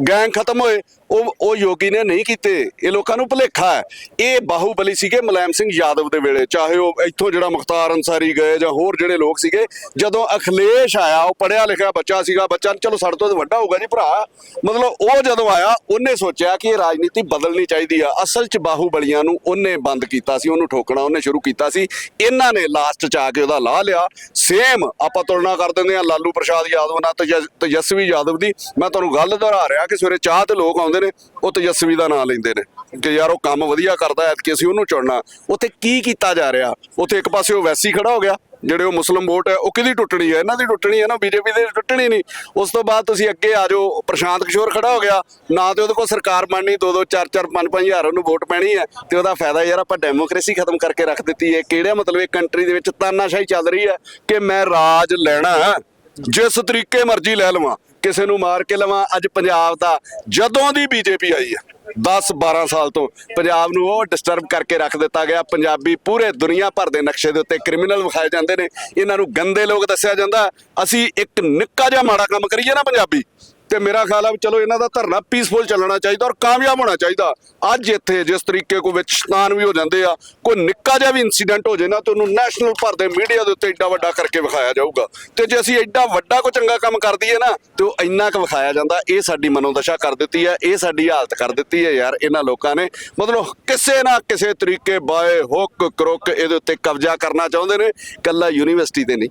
ਗੈਂਗ ਖਤਮ ਹੋਏ ਉਹ ਉਹ ਯੋਗੀ ਨੇ ਨਹੀਂ ਕੀਤੇ। ਇਹ ਲੋਕਾਂ ਨੂੰ ਭੁਲੇਖਾ ਹੈ। ਇਹ ਬਾਹੂਬਲੀ ਸੀਗੇ ਮੁਲਾਇਮ ਸਿੰਘ ਯਾਦਵ ਦੇ ਵੇਲੇ। ਚਾਹੇ ਉਹ ਇੱਥੋਂ ਜਿਹੜਾ ਮੁਖਤਾਰ ਅੰਸਾਰੀ ਗਏ ਜਾਂ ਹੋਰ ਜਿਹੜੇ ਲੋਕ ਸੀਗੇ, ਜਦੋਂ ਅਖਿਲੇਸ਼ ਆਇਆ, ਉਹ ਪੜਿਆ ਲਿਖਿਆ ਬੱਚਾ ਸੀਗਾ, ਬੱਚਾ ਚਲੋ ਸਾਡੇ ਤੋਂ ਵੱਡਾ ਹੋਊਗਾ ਜੀ ਭਰਾ। ਮਤਲਬ ਉਹ ਜਦੋਂ ਆਇਆ, ਉਹਨੇ ਸੋਚਿਆ ਕਿ ਇਹ ਰਾਜਨੀਤੀ ਬਦਲਣੀ ਚਾਹੀਦੀ ਆ। ਅਸਲ 'ਚ ਬਾਹੂਬਲੀਆਂ ਨੂੰ ਉਹਨੇ ਬੰਦ ਕੀਤਾ ਸੀ, ਉਹਨੂੰ ਠੋਕਣਾ ਉਹਨੇ ਸ਼ੁਰੂ ਕੀਤਾ ਸੀ। ਇਹਨਾਂ ਨੇ ਲਾਸਟ 'ਚ ਆ ਕੇ ਉਹਦਾ ਲਾਹ ਲਿਆ। ਸੇਮ ਆਪਾਂ ਤੁਲਨਾ ਕਰ ਦਿੰਦੇ ਆ ਲਾਲੂ ਪ੍ਰਸ਼ਾਦ ਯਾਦਵ ਨਾਲ ਤੇਜਸ- ਤੇਜਸਵੀ ਯਾਦਵ ਦੀ। ਮੈਂ ਤੁਹਾਨੂੰ ਗੱਲ ਦੁਹਰਾ ਰਿਹਾ ਕਿ ਸਵੇਰੇ ਚਾਹ ਤੇ ਲੋਕ ਆਉਂਦੇ ਨੇ, ਉਹ ਤੇਜਸਵੀ ਦਾ ਨਾਮ ਲੈਂਦੇ ਨੇ ਕਿ ਯਾਰ ਉਹ ਕੰਮ ਵਧੀਆ ਕਰਦਾ ਹੈ ਕਿ ਅਸੀਂ ਉਹਨੂੰ ਚੁਣਨਾ। ਉੱਥੇ ਕੀ ਕੀਤਾ ਜਾ ਰਿਹਾ? ਉੱਥੇ ਇੱਕ ਪਾਸੇ ਉਹ ਵੈਸੀ ਖੜਾ ਹੋ ਗਿਆ, ਜਿਹੜੇ ਉਹ ਮੁਸਲਮ ਵੋਟ ਹੈ, ਉਹ ਕਿਹਦੀ ਟੁੱਟਣੀ ਹੈ? ਇਹਨਾਂ ਦੀ ਟੁੱਟਣੀ ਹੈ ਨਾ, ਬੀਜੇਪੀ ਦੀ ਟੁੱਟਣੀ ਨਹੀਂ। ਉਸ ਤੋਂ ਬਾਅਦ ਤੁਸੀਂ ਅੱਗੇ ਆ ਜਾਓ, ਪ੍ਰਸ਼ਾਂਤ ਕਿਸ਼ੋਰ ਖੜਾ ਹੋ ਗਿਆ। ਨਾ ਤੇ ਉਹਦੇ ਕੋਲ ਸਰਕਾਰ ਬਣਨੀ 2 2 4 4 5 5 ਹਜ਼ਾਰ ਉਹਨੂੰ ਵੋਟ ਪੈਣੀ ਹੈ ਤੇ ਉਹਦਾ ਫਾਇਦਾ ਯਾਰ ਆਪਾਂ ਡੈਮੋਕ੍ਰੇਸੀ ਖਤਮ ਕਰਕੇ ਰੱਖ ਦਿੱਤੀ ਹੈ। ਕਿਹੜਾ ਮਤਲਬ ਇਹ ਕੰਟਰੀ ਦੇ ਵਿੱਚ ਤਾਨਾਸ਼ਾਹੀ ਚੱਲ ਰਹੀ ਹੈ ਕਿ ਮੈਂ ਰਾਜ ਲੈਣਾ, ਜਿਸ ਤਰੀਕੇ ਮਰਜ਼ੀ ਲੈ ਲਵਾਂ। ਕਿਸੇ ਨੂੰ ਮਾਰ ਕੇ ਲਵਾਂ ਅੱਜ ਪੰਜਾਬ ਦਾ, ਜਦੋਂ ਦੀ ਬੀਜੇਪੀ ਆਈ ਹੈ 10 12 ਸਾਲ ਤੋਂ ਪੰਜਾਬ ਨੂੰ ਉਹ ਡਿਸਟਰਬ ਕਰਕੇ ਰੱਖ ਦਿੱਤਾ ਗਿਆ, ਪੰਜਾਬੀ ਪੂਰੇ ਦੁਨੀਆ ਭਰ ਦੇ ਨਕਸ਼ੇ ਦੇ ਉੱਤੇ ਕ੍ਰਿਮੀਨਲ ਵਿਖਾਏ ਜਾਂਦੇ ਨੇ, ਇਹਨਾਂ ਨੂੰ ਗੰਦੇ ਲੋਕ ਦੱਸਿਆ ਜਾਂਦਾ, ਅਸੀਂ ਇੱਕ ਨਿੱਕਾ ਜਿਹਾ ਮਾੜਾ ਕੰਮ ਕਰੀਏ ਨਾ ਪੰਜਾਬੀ ਤੇ ਮੇਰਾ ਖਿਆਲ ਆ ਵੀ ਚਲੋ ਇਹਨਾਂ ਦਾ ਧਰਨਾ ਪੀਸਫੁਲ ਚੱਲਣਾ ਚਾਹੀਦਾ ਔਰ ਕਾਮਯਾਬ ਹੋਣਾ ਚਾਹੀਦਾ। ਅੱਜ ਇੱਥੇ ਜਿਸ ਤਰੀਕੇ ਕੋ ਵਿੱਚ ਸ਼ਤਾਨ ਵੀ ਹੋ ਜਾਂਦੇ ਆ, ਕੋਈ ਨਿੱਕਾ ਜਿਹਾ ਵੀ ਇਨਸੀਡੈਂਟ ਹੋ ਜੇ ਨਾ, ਤੇ ਉਹਨੂੰ ਨੈਸ਼ਨਲ ਭਰ ਦੇ ਮੀਡੀਆ ਦੇ ਉੱਤੇ ਏਡਾ ਵੱਡਾ ਕਰਕੇ ਵਿਖਾਇਆ ਜਾਊਗਾ। ਤੇ ਜੇ ਅਸੀਂ ਐਡਾ ਵੱਡਾ ਕੋ ਚੰਗਾ ਕੰਮ ਕਰ ਦਈਏ ਨਾ, ਤੇ ਉਹ ਇੰਨਾ ਕੁ ਵਿਖਾਇਆ ਜਾਂਦਾ। ਇਹ ਸਾਡੀ ਮਨੋਦਸ਼ਾ ਕਰ ਦਿੱਤੀ ਹੈ, ਇਹ ਸਾਡੀ ਹਾਲਤ ਕਰ ਦਿੱਤੀ ਹੈ ਯਾਰ, ਇਹਨਾਂ ਲੋਕਾਂ ਨੇ। ਮਤਲਬ ਕਿਸੇ ਨਾ ਕਿਸੇ ਤਰੀਕੇ ਬਾਏ, ਹੁੱਕ, ਕਰੁੱਕ ਇਹਦੇ ਉੱਤੇ ਕਬਜ਼ਾ ਕਰਨਾ ਚਾਹੁੰਦੇ ਨੇ, ਕੱਲਾ ਯੂਨੀਵਰਸਿਟੀ ਤੇ ਨਹੀਂ।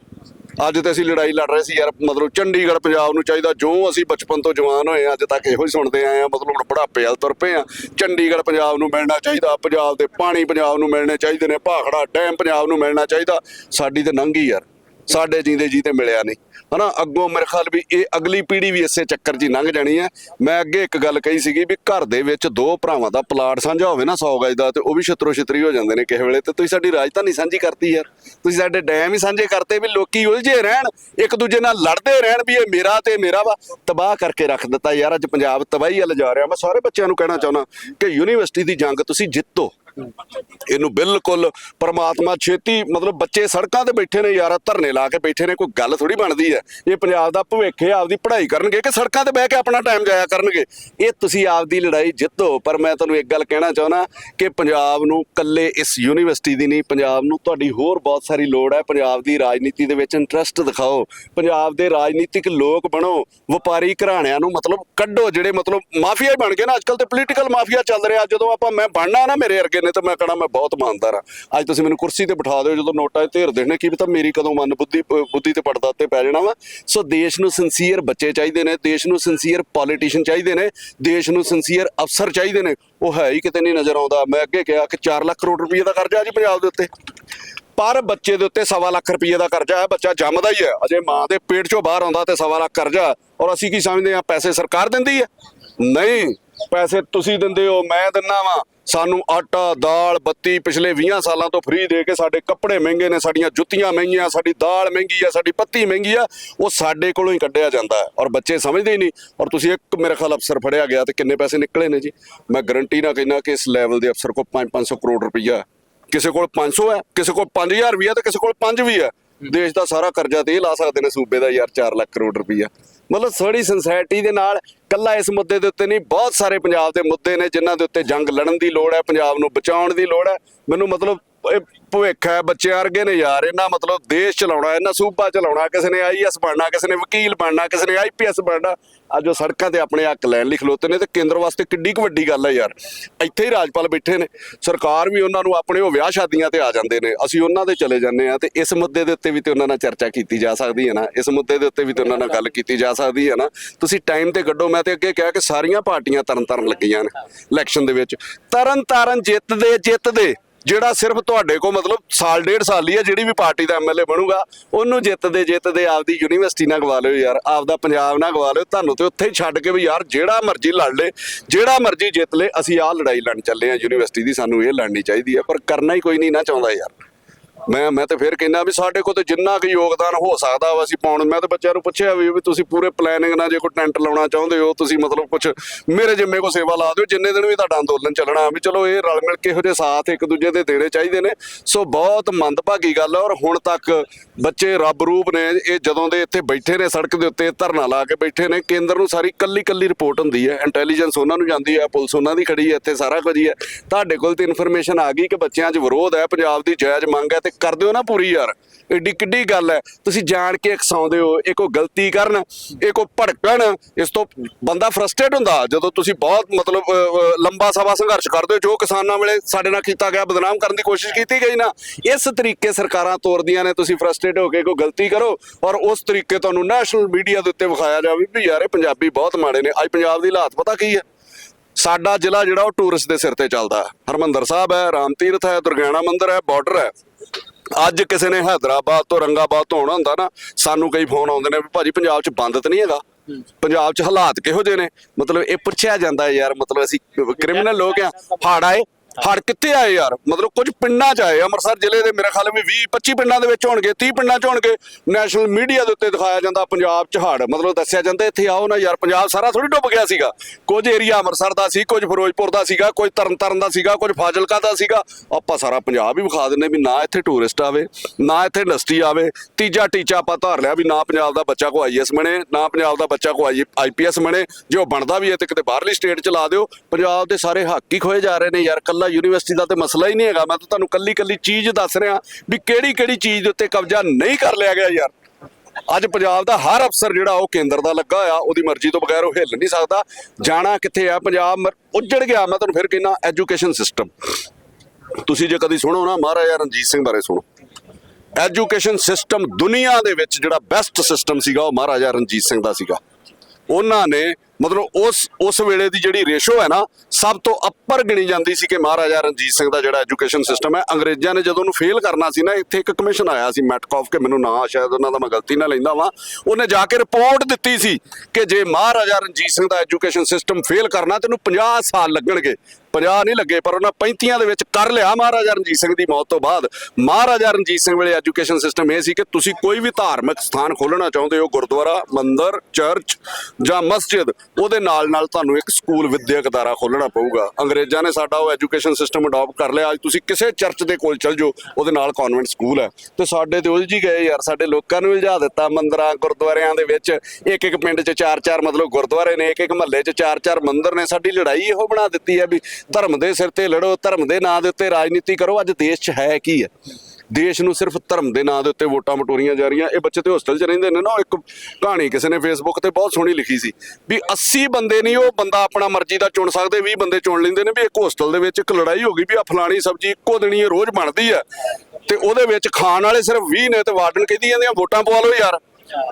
ਅੱਜ ਤੇ ਅਸੀਂ ਲੜਾਈ ਲੜ ਰਹੇ ਸੀ ਯਾਰ ਮਤਲਬ ਚੰਡੀਗੜ੍ਹ ਪੰਜਾਬ ਨੂੰ ਚਾਹੀਦਾ ਜੋ ਅਸੀਂ ਬਚਪਨ ਤੋਂ ਜਵਾਨ ਹੋਏ ਹਾਂ, ਅੱਜ ਤੱਕ ਇਹੋ ਹੀ ਸੁਣਦੇ ਆਏ ਆ ਮਤਲਬ ਹੁਣ ਬੁਢਾਪੇ ਵਾਲ ਤੁਰ ਪਏ ਆ ਚੰਡੀਗੜ੍ਹ ਪੰਜਾਬ ਨੂੰ ਮਿਲਣਾ ਚਾਹੀਦਾ ਪੰਜਾਬ ਦੇ ਪਾਣੀ ਪੰਜਾਬ ਨੂੰ ਮਿਲਣੇ ਚਾਹੀਦੇ ਨੇ ਭਾਖੜਾ ਡੈਮ ਪੰਜਾਬ ਨੂੰ ਮਿਲਣਾ ਚਾਹੀਦਾ। ਸਾਡੀ ਤੇ ਨੰਗੀ ਯਾਰ ਸਾਡੇ ਜੀਂਦੇ ਜੀ ਤੇ ਮਿਲਿਆ ਨਹੀਂ। ਹਨਾ, ਅੱਗੋਂ ਮੇਰੇ ਖਿਆਲ ਵੀ ਇਹ ਅਗਲੀ ਪੀੜ੍ਹੀ ਵੀ ਇਸੇ ਚੱਕਰ 'ਚ ਹੀ ਲੰਘ ਜਾਣੀ ਹੈ। ਮੈਂ ਅੱਗੇ ਇੱਕ ਗੱਲ ਕਹੀ ਸੀਗੀ ਵੀ ਘਰ ਦੇ ਵਿੱਚ ਦੋ ਭਰਾਵਾਂ ਦਾ ਪਲਾਟ ਸਾਂਝਾ ਹੋਵੇ ਨਾ 100 ਗਜ ਦਾ ਤੇ ਉਹ ਵੀ ਛਤਰੋ ਛਤਰੀ ਹੋ ਜਾਂਦੇ ਨੇ ਕਿਸੇ ਵੇਲੇ ਤੇ ਤੁਸੀਂ ਸਾਡੀ ਰਾਜਧਾਨੀ ਸਾਂਝੀ ਕਰਤੀ ਯਾਰ। ਤੁਸੀਂ ਸਾਡੇ ਡੈਮ ਹੀ ਸਾਂਝੇ ਕਰਤੇ ਵੀ ਲੋਕੀ ਉਲਝੇ ਰਹਿਣ, ਇੱਕ ਦੂਜੇ ਨਾਲ ਲੜਦੇ ਰਹਿਣ ਵੀ ਇਹ ਮੇਰਾ ਤੇ ਮੇਰਾ ਵਾ। ਤਬਾਹ ਕਰਕੇ ਰੱਖ ਦਿੱਤਾ ਯਾਰ, ਅੱਜ ਪੰਜਾਬ ਤਬਾਹੀ ਵੱਲ ਜਾ ਰਿਹਾ। ਮੈਂ ਸਾਰੇ ਬੱਚਿਆਂ ਨੂੰ ਕਹਿਣਾ ਚਾਹੁੰਦਾ ਕਿ ਯੂਨੀਵਰਸਿਟੀ ਦੀ ਜੰਗ ਤੁਸੀਂ ਜਿੱਤੋ। ਇਹਨੂੰ ਬਿਲਕੁਲ ਪਰਮਾਤਮਾ ਛੇਤੀ, ਮਤਲਬ ਬੱਚੇ ਸੜਕਾਂ ਤੇ ਬੈਠੇ ਨੇ ਯਾਰ, ਧਰਨੇ ਲਾ ਕੇ ਬੈਠੇ ਨੇ, ਕੋਈ ਗੱਲ ਥੋੜੀ ਬਣਦੀ ਹੈ। ਇਹ ਪੰਜਾਬ ਦਾ ਭਵਿੱਖ ਹੈ, ਆਪਦੀ ਪੜ੍ਹਾਈ ਕਰਨਗੇ ਕਿ ਸੜਕਾਂ ਤੇ ਬਹਿ ਕੇ ਆਪਣਾ ਟਾਈਮ ਜਾਇਆ ਕਰਨਗੇ? ਇਹ ਤੁਸੀਂ ਆਪਦੀ ਲੜਾਈ ਜਿੱਤੋ, ਪਰ ਮੈਂ ਤੁਹਾਨੂੰ ਇੱਕ ਗੱਲ ਕਹਿਣਾ ਚਾਹੁੰਦਾ ਕਿ ਪੰਜਾਬ ਨੂੰ ਕੱਲੇ ਇਸ ਯੂਨੀਵਰਸਿਟੀ ਦੀ ਨਹੀਂ, ਪੰਜਾਬ ਨੂੰ ਤੁਹਾਡੀ ਹੋਰ ਬਹੁਤ ਸਾਰੀ ਲੋੜ ਹੈ। ਪੰਜਾਬ ਦੀ ਰਾਜਨੀਤੀ ਦੇ ਵਿੱਚ ਇੰਟਰਸਟ ਦਿਖਾਓ। ਪੰਜਾਬ ਦੇ ਰਾਜਨੀਤਿਕ ਲੋਕ ਬਣੋ। ਵਪਾਰੀ ਘਰਾਣਿਆਂ ਨੂੰ ਮਤਲਬ ਕੱਢੋ ਜਿਹੜੇ ਮਤਲਬ ਮਾਫੀਆ ਬਣ ਗਏ ਨਾ। ਅੱਜਕੱਲ ਤੇ ਪੋਲੀਟੀਕਲ ਮਾਫੀਆ ਚੱਲ ਰਿਹਾ। ਜਦੋਂ ਆਪਾਂ ਮੈਂ ਬਣਨਾ ਨਾ ਮੇਰੇ ਵਰਗੇ ਨੇ ਤਾਂ ਮੈਂ ਕਹਣਾ ਮੈਂ ਬਹੁਤ ਇਮਾਨਦਾਰ ਆ ਅੱਜ ਤੁਸੀਂ ਮੈਨੂੰ ਕੁਰਸੀ ਤੇ ਬਿਠਾ ਦਿਓ, ਜਦੋਂ ਨੋਟਾਂ 'ਚ ਧੇਰ ਦੇਣੇ ਕੀ ਪਤਾ ਮੇਰੀ ਕਦੋਂ ਮਨ ਬੁੱਧੀ ਬੁੱਧੀ ਤੇ ਪੜਦਾ ਉੱਤੇ ਪੈ ਜਾਣਾ ਵਾ। ਸੋ ਦੇਸ਼ ਨੂੰ ਸਿੰਸੀਅਰ ਬੱਚੇ ਚਾਹੀਦੇ ਨੇ, ਦੇਸ਼ ਨੂੰ ਸਿੰਸੀਅਰ ਪੋਲੀਟੀਸ਼ੀਅਨ ਚਾਹੀਦੇ ਨੇ, ਦੇਸ਼ ਨੂੰ ਸਿੰਸੀਅਰ ਅਫਸਰ ਚਾਹੀਦੇ ਨੇ। ਉਹ ਹੈ ਹੀ ਕਿਤੇ ਨਹੀਂ ਨਜ਼ਰ ਆਉਂਦਾ। ਮੈਂ ਅੱਗੇ ਕਿਹਾ ਕਿ 4 ਲੱਖ ਕਰੋੜ ਰੁਪਏ ਦਾ ਕਰਜ਼ਾ ਜੀ ਪੰਜਾਬ ਦੇ ਉੱਤੇ। ਪਰ ਬੱਚੇ ਦੇ ਉੱਤੇ ਸਵਾ ਲੱਖ ਰੁਪਏ ਦਾ ਕਰਜ਼ਾ ਹੈ, ਬੱਚਾ ਜੰਮਦਾ ਹੀ ਹੈ। ਅਜੇ ਮਾਂ ਦੇ ਪੇਟ ਚੋਂ ਬਾਹਰ ਆਉਂਦਾ ਤੇ ਸਵਾ ਲੱਖ ਕਰਜ਼ਾ। ਔਰ ਅਸੀਂ ਕੀ ਸਮਝਦੇ ਆ ਪੈਸੇ ਸਰਕਾਰ ਦਿੰਦੀ ਹੈ? ਨਹੀਂ। ਪੈਸੇ ਤੁਸੀਂ ਦਿੰਦੇ ਹੋ, ਮੈਂ ਦਿੰਨਾ ਵਾਂ। ਸਾਨੂੰ ਆਟਾ, ਦਾਲ, ਬੱਤੀ ਪਿਛਲੇ 20 ਸਾਲਾਂ ਤੋਂ ਫ੍ਰੀ ਦੇ ਕੇ ਸਾਡੇ ਕੱਪੜੇ ਮਹਿੰਗੇ ਨੇ, ਸਾਡੀਆਂ ਜੁੱਤੀਆਂ ਮਹਿੰਗੀਆਂ, ਸਾਡੀ ਦਾਲ ਮਹਿੰਗੀ ਆ, ਸਾਡੀ ਪੱਤੀ ਮਹਿੰਗੀ ਆ, ਉਹ ਸਾਡੇ ਕੋਲੋਂ ਹੀ ਕੱਢਿਆ ਜਾਂਦਾ ਔਰ ਬੱਚੇ ਸਮਝਦੇ ਹੀ ਨਹੀਂ। ਔਰ ਤੁਸੀਂ ਇੱਕ ਮੇਰੇ ਖਿਆਲ ਅਫਸਰ ਫੜਿਆ ਗਿਆ ਤੇ ਕਿੰਨੇ ਪੈਸੇ ਨਿਕਲੇ ਨੇ ਜੀ? ਮੈਂ ਗਰੰਟੀ ਨਾਲ ਕਹਿੰਦਾ ਕਿ ਇਸ ਲੈਵਲ ਦੇ ਅਫਸਰ ਕੋਲ 5-500 ਕਰੋੜ ਰੁਪਈਆ ਕਿਸੇ ਕੋਲ 500 ਹੈ, ਕਿਸੇ ਕੋਲ 5000 ਵੀ ਹੈ ਤੇ ਕਿਸੇ ਕੋਲ 5 ਵੀ ਹੈ। ਦੇਸ਼ ਦਾ ਸਾਰਾ ਕਰਜ਼ਾ ਤੇ ਇਹ ਲਾ ਸਕਦੇ ਨੇ ਸੂਬੇ ਦਾ ਯਾਰ 4 ਲੱਖ ਕਰੋੜ ਰੁਪਈਆ। ਮਤਲਬ ਸੜੀ ਸੰਸਾਇਟੀ ਦੇ ਨਾਲ ਕੱਲਾ ਇਸ ਮੁੱਦੇ ਦੇ ਉੱਤੇ ਨਹੀਂ, ਬਹੁਤ ਸਾਰੇ ਪੰਜਾਬ ਦੇ ਮੁੱਦੇ ਨੇ ਜਿਨ੍ਹਾਂ ਦੇ ਉੱਤੇ ਜੰਗ ਲੜਨ ਦੀ ਲੋੜ ਹੈ, ਪੰਜਾਬ ਨੂੰ ਬਚਾਉਣ ਦੀ ਲੋੜ ਹੈ। ਮੈਨੂੰ ਮਤਲਬ ਭਵਿੱਖ ਹੈ ਬੱਚਿਆਂ ਵਰਗੇ ਨੇ ਯਾਰ ਇਹਨਾਂ ਮਤਲਬ ਦੇਸ਼ ਚਲਾਉਣਾ ਇਹਨਾਂ ਸੂਬਾ ਚਲਾਉਣਾ, ਕਿਸੇ ਨੇ ਆਈਐਸ ਬਣਨਾ, ਕਿਸੇ ਨੇ ਵਕੀਲ ਬਣਨਾ, ਕਿਸੇ ਨੇ ਆਈਪੀਐਸ ਬਣਨਾ, ਅੱਜ ਉਹ ਸੜਕਾਂ ਤੇ ਆਪਣੇ ਹੱਕ ਲੈਣ ਲਈ ਖਲੋਤੇ ਨੇ ਤੇ ਕੇਂਦਰ ਵਾਸਤੇ ਕਿੱਡੀ ਕੁ ਵੱਡੀ ਗੱਲ ਹੈ ਯਾਰ। ਇੱਥੇ ਹੀ ਰਾਜਪਾਲ ਬੈਠੇ ਨੇ, ਸਰਕਾਰ ਵੀ ਉਹਨਾਂ ਨੂੰ ਆਪਣੇ ਉਹ ਵਿਆਹ ਸ਼ਾਦੀਆਂ ਤੇ ਆ ਜਾਂਦੇ ਨੇ, ਅਸੀਂ ਉਹਨਾਂ ਦੇ ਚਲੇ ਜਾਂਦੇ ਆ ਤੇ ਇਸ ਮੁੱਦੇ ਦੇ ਉੱਤੇ ਵੀ ਤੇ ਉਹਨਾਂ ਨਾਲ ਚਰਚਾ ਕੀਤੀ ਜਾ ਸਕਦੀ ਹੈ ਨਾ, ਇਸ ਮੁੱਦੇ ਦੇ ਉੱਤੇ ਵੀ ਤੇ ਉਹਨਾਂ ਨਾਲ ਗੱਲ ਕੀਤੀ ਜਾ ਸਕਦੀ ਹੈ ਨਾ। ਤੁਸੀਂ ਟਾਈਮ ਤੇ ਕੱਢੋ, ਮੈਂ ਤੇ ਅੱਗੇ ਕਿਹਾ ਕਿ ਸਾਰੀਆਂ ਪਾਰਟੀਆਂ ਤਰਨ ਤਾਰਨ ਲੱਗੀਆਂ ਨੇ ਇਲੈਕਸ਼ਨ ਦੇ ਵਿੱਚ। ਤਰਨ ਤਾਰਨ ਜਿੱਤਦੇ ਜਿੱਤਦੇ। ਜਿਹੜਾ ਸਿਰਫ ਤੁਹਾਡੇ ਕੋ ਮਤਲਬ ਸਾਲ, ਡੇਢ ਸਾਲ ਹੀ ਹੈ ਜਿਹੜੀ ਵੀ ਪਾਰਟੀ ਦਾ ਐਮਐਲਏ ਬਣੂਗਾ, ਉਹਨੂੰ ਜਿੱਤਦੇ ਜਿੱਤਦੇ ਆਪਦੀ ਯੂਨੀਵਰਸਿਟੀ ਨਾਲ ਗਵਾ ਲਿਓ ਯਾਰ, ਆਪਦਾ ਪੰਜਾਬ ਨਾਲ ਗਵਾ ਲਿਓ, ਤੁਹਾਨੂੰ ਤੇ ਉੱਥੇ ਹੀ ਛੱਡ ਕੇ ਵੀ ਯਾਰ ਜਿਹੜਾ ਮਰਜ਼ੀ ਲੜ ਲੇ, ਜਿਹੜਾ ਮਰਜ਼ੀ ਜਿੱਤ ਲੇ, ਅਸੀਂ ਆਹ ਲੜਾਈ ਲੜਨ ਚੱਲੇ ਆ ਯੂਨੀਵਰਸਿਟੀ ਦੀ, ਸਾਨੂੰ ਇਹ ਲੜਨੀ ਚਾਹੀਦੀ ਹੈ ਪਰ ਕਰਨਾ ਹੀ ਕੋਈ ਨਹੀਂ, ਨਾ ਚਾਹੁੰਦਾ ਯਾਰ। ਮੈਂ ਮੈਂ ਤਾਂ ਫਿਰ ਕਹਿੰਦਾ ਵੀ ਸਾਡੇ ਕੋਲ ਤੇ ਜਿੰਨਾ ਕੁ ਯੋਗਦਾਨ ਹੋ ਸਕਦਾ ਵਾ ਅਸੀਂ ਪਾਉਣ ਮੈਂ ਤਾਂ ਬੱਚਿਆਂ ਨੂੰ ਪੁੱਛਿਆ ਵੀ ਵੀ ਤੁਸੀਂ ਪੂਰੇ ਪਲੈਨਿੰਗ ਨਾਲ ਜੇ ਕੋਈ ਟੈਂਟ ਲਾਉਣਾ ਚਾਹੁੰਦੇ ਹੋ, ਤੁਸੀਂ ਮਤਲਬ ਕੁਝ ਮੇਰੇ ਜਿੰਮੇ ਕੋ ਸੇਵਾ ਲਾ ਦਿਓ, ਜਿੰਨੇ ਦਿਨ ਵੀ ਤੁਹਾਡਾ ਅੰਦੋਲਨ ਚੱਲਣਾ। ਵੀ ਚਲੋ ਇਹ ਰਲ ਮਿਲ ਕੇ ਇਹੋ ਜਿਹੇ ਸਾਥ ਇੱਕ ਦੂਜੇ ਦੇ ਦੇਣੇ ਚਾਹੀਦੇ ਨੇ। ਸੋ ਬਹੁਤ ਮੰਦਭਾਗੀ ਗੱਲ ਹੈ ਔਰ ਹੁਣ ਤੱਕ ਬੱਚੇ ਰੱਬ ਰੂਪ ਨੇ, ਇਹ ਜਦੋਂ ਦੇ ਇੱਥੇ ਬੈਠੇ ਨੇ ਸੜਕ ਦੇ ਉੱਤੇ, ਧਰਨਾ ਲਾ ਕੇ ਬੈਠੇ ਨੇ, ਕੇਂਦਰ ਨੂੰ ਸਾਰੀ ਕੱਲੀ ਕੱਲੀ ਰਿਪੋਰਟ ਹੁੰਦੀ ਹੈ। ਇੰਟੈਲੀਜੈਂਸ ਉਹਨਾਂ ਨੂੰ ਜਾਂਦੀ ਹੈ, ਪੁਲਿਸ ਉਹਨਾਂ ਦੀ ਖੜੀ ਹੈ, ਇੱਥੇ ਸਾਰਾ ਕੁਝ ਹੀ ਹੈ। ਤੁਹਾਡੇ ਕੋਲ ਤੇ ਇਨਫੋਰਮੇਸ਼ਨ ਆ ਗਈ ਕਿ ਬੱਚਿਆਂ 'ਚ ਵਿਰੋਧ ਹੈ, ਪੰਜਾਬ ਦੀ ਜਾਇਜ਼ ਮੰਗ ਹੈ ਤੇ ਕਰ ਦਿਓ ਨਾ ਪੂਰੀ ਯਾਰ। ਏਡੀ ਕਿੱਡੀ ਗੱਲ ਹੈ ਤੁਸੀਂ ਜਾਣ ਕੇ ਉਕਸਾਉਂਦੇ ਹੋ, ਇਹ ਕੋਈ ਗਲਤੀ ਕਰਨ, ਇਹ ਕੋਈ ਭੜਕਣ, ਇਸ ਤੋਂ ਬੰਦਾ ਫਰਸਟ੍ਰੇਟ ਹੁੰਦਾ। ਜਦੋਂ ਤੁਸੀਂ ਬਹੁਤ ਮਤਲਬ ਲੰਬਾ ਸਵਾ ਸੰਘਰਸ਼ ਕਰਦੇ ਹੋ, ਜੋ ਕਿਸਾਨਾਂ ਵੇਲੇ ਸਾਡੇ ਨਾਲ ਕੀਤਾ ਗਿਆ, ਬਦਨਾਮ ਕਰਨ ਦੀ ਕੋਸ਼ਿਸ਼ ਕੀਤੀ ਗਈ ਨਾ, ਇਸ ਤਰੀਕੇ ਸਰਕਾਰਾਂ ਤੋਰਦੀਆਂ ਨੇ, ਤੁਸੀਂ ਫਰਸਟ੍ਰੇਟ ਹੋ ਕੇ ਕੋਈ ਗਲਤੀ ਕਰੋ। ਔਰ ਉਸ ਤਰੀਕੇ ਤੁਹਾਨੂੰ ਨੈਸ਼ਨਲ ਮੀਡੀਆ ਦੇ ਉੱਤੇ ਵਿਖਾਇਆ ਜਾਵੇ ਵੀ ਯਾਰ, ਇਹ ਪੰਜਾਬੀ ਬਹੁਤ ਮਾੜੇ ਨੇ। ਅੱਜ ਪੰਜਾਬ ਦੀ ਹਾਲਾਤ ਪਤਾ ਕੀ ਹੈ ਸਾਡਾ ਜ਼ਿਲ੍ਹਾ ਜਿਹੜਾ ਉਹ ਟੂਰਿਸਟ ਦੇ ਸਿਰ ਤੇ ਚੱਲਦਾ ਹੈ। ਹਰਮੰਦਰ ਸਾਹਿਬ ਹੈ, ਰਾਮ ਤੀਰਥ ਹੈ, ਦੁਰਗਿਆਣਾ ਮੰਦਿਰ ਹੈ ਬਾਰਡਰ ਹੈ। ਅੱਜ ਕਿਸੇ ਨੇ ਹੈਦਰਾਬਾਦ ਤੋਂ ਰੰਗਾਬਾਦ ਤੋਂ ਆਉਣਾ ਹੁੰਦਾ ਨਾ, ਸਾਨੂੰ ਕਈ ਫੋਨ ਆਉਂਦੇ ਨੇ ਵੀ ਭਾਜੀ ਪੰਜਾਬ 'ਚ ਬੰਦ ਤਾਂ ਨਹੀਂ ਹੈਗਾ। ਪੰਜਾਬ 'ਚ ਹਾਲਾਤ ਕਿਹੋ ਜਿਹੇ ਨੇ? ਮਤਲਬ ਇਹ ਪੁੱਛਿਆ ਜਾਂਦਾ ਯਾਰ, ਮਤਲਬ ਅਸੀਂ ਕ੍ਰਿਮੀਨਲ ਲੋਕ ਆ ਹਾੜ ਆਏ ਹੜ ਕਿੱਥੇ ਆਏ ਯਾਰ? ਮਤਲਬ ਕੁਝ ਪਿੰਡਾਂ 'ਚ ਆਏ। ਅੰਮ੍ਰਿਤਸਰ ਜ਼ਿਲ੍ਹੇ ਦੇ ਮੇਰੇ ਖਿਆਲ ਵੀ 20 25 ਪਿੰਡਾਂ ਦੇ ਵਿੱਚ ਹੋਣਗੇ 30 ਪਿੰਡਾਂ 'ਚ ਹੋਣਗੇ। ਨੈਸ਼ਨਲ ਮੀਡੀਆ ਦੇ ਉੱਤੇ ਦਿਖਾਇਆ ਜਾਂਦਾ ਪੰਜਾਬ 'ਚ ਹੜ ਮਤਲਬ ਦੱਸਿਆ ਜਾਂਦਾ ਇੱਥੇ ਆਓ ਨਾ ਯਾਰ, ਪੰਜਾਬ ਸਾਰਾ ਥੋੜੀ ਡੁੱਬ ਗਿਆ ਸੀਗਾ। ਕੁਝ ਏਰੀਆ ਅੰਮ੍ਰਿਤਸਰ ਦਾ ਸੀ, ਕੁਝ ਫਿਰੋਜ਼ਪੁਰ ਦਾ ਸੀਗਾ, ਕੁਝ ਤਰਨਤਾਰਨ ਦਾ ਸੀਗਾ, ਕੁਝ ਫਾਜ਼ਿਲਕਾ ਦਾ ਸੀਗਾ। ਆਪਾਂ ਸਾਰਾ ਪੰਜਾਬ ਹੀ ਵਿਖਾ ਦਿੰਨੇ ਵੀ ਨਾ ਇੱਥੇ ਟੂਰਿਸਟ ਆਵੇ, ਨਾ ਇੱਥੇ ਇੰਡਸਟਰੀ ਆਵੇ। ਤੀਜਾ ਟੀਚਾ ਆਪਾਂ ਧਾਰ ਲਿਆ ਵੀ ਨਾ ਪੰਜਾਬ ਦਾ ਬੱਚਾ ਕੋ ਆਈਐਸ ਬਣੇ, ਨਾ ਪੰਜਾਬ ਦਾ ਬੱਚਾ ਕੋ ਆਈਪੀਐਸ ਬਣੇ। ਜੇ ਉਹ ਬਣਦਾ ਵੀ ਹੈ ਤੇ ਕਿਤੇ ਬਾਹਰਲੀ ਸਟੇਟ ਚ ਲਾ ਦਿਓ। ਪੰਜਾਬ ਦੇ ਸਾਰੇ ਹੱਕ ਹੀ ਖੋਏ ਜਾ ਰਹੇ ਨੇ ਯਾਰ ਕੱਲਾ ਯੂਨੀਵਰਸਿਟੀ ਦਾ ਤੇ ਮਸਲਾ ਹੀ ਨਹੀਂ ਹੈਗਾ। ਮੈਂ ਤਾਂ ਤੁਹਾਨੂੰ ਕੱਲੀ ਕੱਲੀ ਚੀਜ਼ ਦੱਸ ਰਿਹਾ ਵੀ ਕਿਹੜੀ ਕਿਹੜੀ ਚੀਜ਼ ਦੇ ਉੱਤੇ ਕਬਜ਼ਾ ਨਹੀਂ ਕਰ ਲਿਆ ਗਿਆ ਯਾਰ। ਅੱਜ ਪੰਜਾਬ ਦਾ ਹਰ ਅਫਸਰ ਜਿਹੜਾ ਉਹ ਕੇਂਦਰ ਦਾ ਲੱਗਾ ਹੋਇਆ, ਉਹਦੀ ਮਰਜ਼ੀ ਤੋਂ ਬਗੈਰ ਉਹ ਹਿੱਲ ਨਹੀਂ ਸਕਦਾ। ਜਾਣਾ ਕਿੱਥੇ ਆ? ਪੰਜਾਬ ਮਰ- ਉੱਜੜ ਗਿਆ। ਮੈਂ ਤੁਹਾਨੂੰ ਫਿਰ ਕਹਿੰਦਾ ਐਜੂਕੇਸ਼ਨ ਸਿਸਟਮ। ਤੁਸੀਂ ਜੇ ਕਦੀ ਸੁਣੋ ਨਾ, ਮਹਾਰਾਜਾ ਰਣਜੀਤ ਸਿੰਘ ਬਾਰੇ ਸੁਣੋ। ਐਜੂਕੇਸ਼ਨ ਸਿਸਟਮ ਦੁਨੀਆ ਦੇ ਵਿੱਚ ਜਿਹੜਾ ਬੈਸਟ ਸਿਸਟਮ ਸੀਗਾ, ਉਹ ਮਹਾਰਾਜਾ ਰਣਜੀਤ ਸਿੰਘ ਦਾ ਸੀਗਾ। ਉਹਨਾਂ ਨੇ ਮਤਲਬ ਉਸ ਉਸ ਵੇਲੇ ਦੀ ਜਿਹੜੀ ਰੇਸ਼ੋ ਹੈ ਨਾ, ਸਭ ਤੋਂ ਅੱਪਰ ਗਿਣੀ ਜਾਂਦੀ ਸੀ ਕਿ ਮਹਾਰਾਜਾ ਰਣਜੀਤ ਸਿੰਘ ਦਾ ਜਿਹੜਾ ਐਜੂਕੇਸ਼ਨ ਸਿਸਟਮ ਹੈ। ਅੰਗਰੇਜ਼ਾਂ ਨੇ ਜਦੋਂ ਉਹਨੂੰ ਫੇਲ ਕਰਨਾ ਸੀ ਨਾ, ਇੱਥੇ ਇੱਕ ਕਮਿਸ਼ਨ ਆਇਆ ਸੀ ਮੈਟਕਾਫ ਕੇ ਮੈਨੂੰ ਨਾਂ, ਸ਼ਾਇਦ ਉਹਨਾਂ ਦਾ ਮੈਂ ਗਲਤੀ ਨਾਲ ਲੈਂਦਾ ਵਾਂ। ਉਹਨੇ ਜਾ ਕੇ ਰਿਪੋਰਟ ਦਿੱਤੀ ਸੀ ਕਿ ਜੇ ਮਹਾਰਾਜਾ ਰਣਜੀਤ ਸਿੰਘ ਦਾ ਐਜੂਕੇਸ਼ਨ ਸਿਸਟਮ ਫੇਲ ਕਰਨਾ, ਤੈਨੂੰ 50 ਸਾਲ ਲੱਗਣਗੇ। 50 ਨਹੀਂ ਲੱਗੇ, ਪਰ ਉਹਨਾਂ 35 ਦੇ ਵਿੱਚ ਕਰ ਲਿਆ ਮਹਾਰਾਜਾ ਰਣਜੀਤ ਸਿੰਘ ਦੀ ਮੌਤ ਤੋਂ ਬਾਅਦ। ਮਹਾਰਾਜਾ ਰਣਜੀਤ ਸਿੰਘ ਵੇਲੇ ਐਜੂਕੇਸ਼ਨ ਸਿਸਟਮ ਇਹ ਸੀ ਕਿ ਤੁਸੀਂ ਕੋਈ ਵੀ ਧਾਰਮਿਕ ਸਥਾਨ ਖੋਲਣਾ ਚਾਹੁੰਦੇ ਹੋ, ਗੁਰਦੁਆਰਾ, ਮੰਦਿਰ, ਚਰਚ ਜਾਂ ਮਸਜਿਦ, ਉਹਦੇ ਨਾਲ ਨਾਲ ਤੁਹਾਨੂੰ ਇੱਕ ਸਕੂਲ ਵਿਦਿਅਕ ਅਦਾਰਾ ਖੋਲਣਾ ਪਊਗਾ। ਅੰਗਰੇਜ਼ਾਂ ਨੇ ਸਾਡਾ ਉਹ ਐਜੂਕੇਸ਼ਨ ਸਿਸਟਮ ਅਡਾਪਟ ਕਰ ਲਿਆ। ਅੱਜ ਤੁਸੀਂ ਕਿਸੇ ਚਰਚ ਦੇ ਕੋਲ ਚਲ ਜਾਓ, ਉਹਦੇ ਨਾਲ ਕਨਵੈਂਟ ਸਕੂਲ ਹੈ। ਤੇ ਸਾਡੇ ਤੇ ਉਲਝ ਹੀ ਗਏ ਯਾਰ, ਸਾਡੇ ਲੋਕਾਂ ਨੂੰ ਉਲਝਾ ਦਿੱਤਾ ਮੰਦਰਾਂ, ਗੁਰਦੁਆਰਿਆਂ ਦੇ ਵਿੱਚ। ਇੱਕ ਇੱਕ ਪਿੰਡ 'ਚ ਚਾਰ ਚਾਰ ਮਤਲਬ ਗੁਰਦੁਆਰੇ ਨੇ ਇੱਕ ਇੱਕ ਮਹੱਲੇ 'ਚ ਚਾਰ ਚਾਰ ਮੰਦਿਰ ਨੇ। ਸਾਡੀ ਲੜਾਈ ਇਹੋ ਬਣਾ ਦਿੱਤੀ ਹੈ ਵੀ ਧਰਮ ਦੇ ਸਿਰ ਤੇ ਲੜੋ, ਧਰਮ ਦੇ ਨਾਂ ਦੇ ਉੱਤੇ ਰਾਜਨੀਤੀ ਕਰੋ, ਅੱਜ ਦੇਸ਼ 'ਚ ਹੈ ਕੀ ਹੈ? ਦੇਸ਼ ਨੂੰ ਸਿਰਫ ਧਰਮ ਦੇ ਨਾਂ ਦੇ ਉੱਤੇ ਵੋਟਾਂ ਮਟੋਰੀਆਂ ਜਾ ਰਹੀਆਂ, ਇਹ ਬੱਚੇ ਤੇ ਹੋਸਟਲ 'ਚ ਰਹਿੰਦੇ ਨੇ ਨਾ, ਉਹ ਇੱਕ ਕਹਾਣੀ ਕਿਸੇ ਨੇ ਫੇਸਬੁੱਕ ਤੇ ਬਹੁਤ ਸੋਹਣੀ ਲਿਖੀ ਸੀ ਵੀ 80 ਬੰਦੇ ਨਹੀਂ, ਉਹ ਬੰਦਾ ਆਪਣਾ ਮਰਜ਼ੀ ਦਾ ਚੁਣ ਸਕਦੇ 20 ਬੰਦੇ ਚੁਣ ਲੈਂਦੇ ਨੇ ਵੀ ਇੱਕ ਹੋਸਟਲ ਦੇ ਵਿੱਚ ਇੱਕ ਲੜਾਈ ਹੋ ਗਈ ਵੀ ਆ ਫਲਾਣੀ ਸਬਜ਼ੀ ਇੱਕੋ ਦਿਨੀ ਰੋਜ਼ ਬਣਦੀ ਹੈ ਤੇ ਉਹਦੇ ਵਿੱਚ ਖਾਣ ਵਾਲੇ ਸਿਰਫ 20 ਨੇ ਤੇ ਵਾਰਡਨ ਕਹਿੰਦੀ ਜਾਂਦੀਆਂ, ਵੋਟਾਂ ਪਵਾ ਲਓ ਯਾਰ।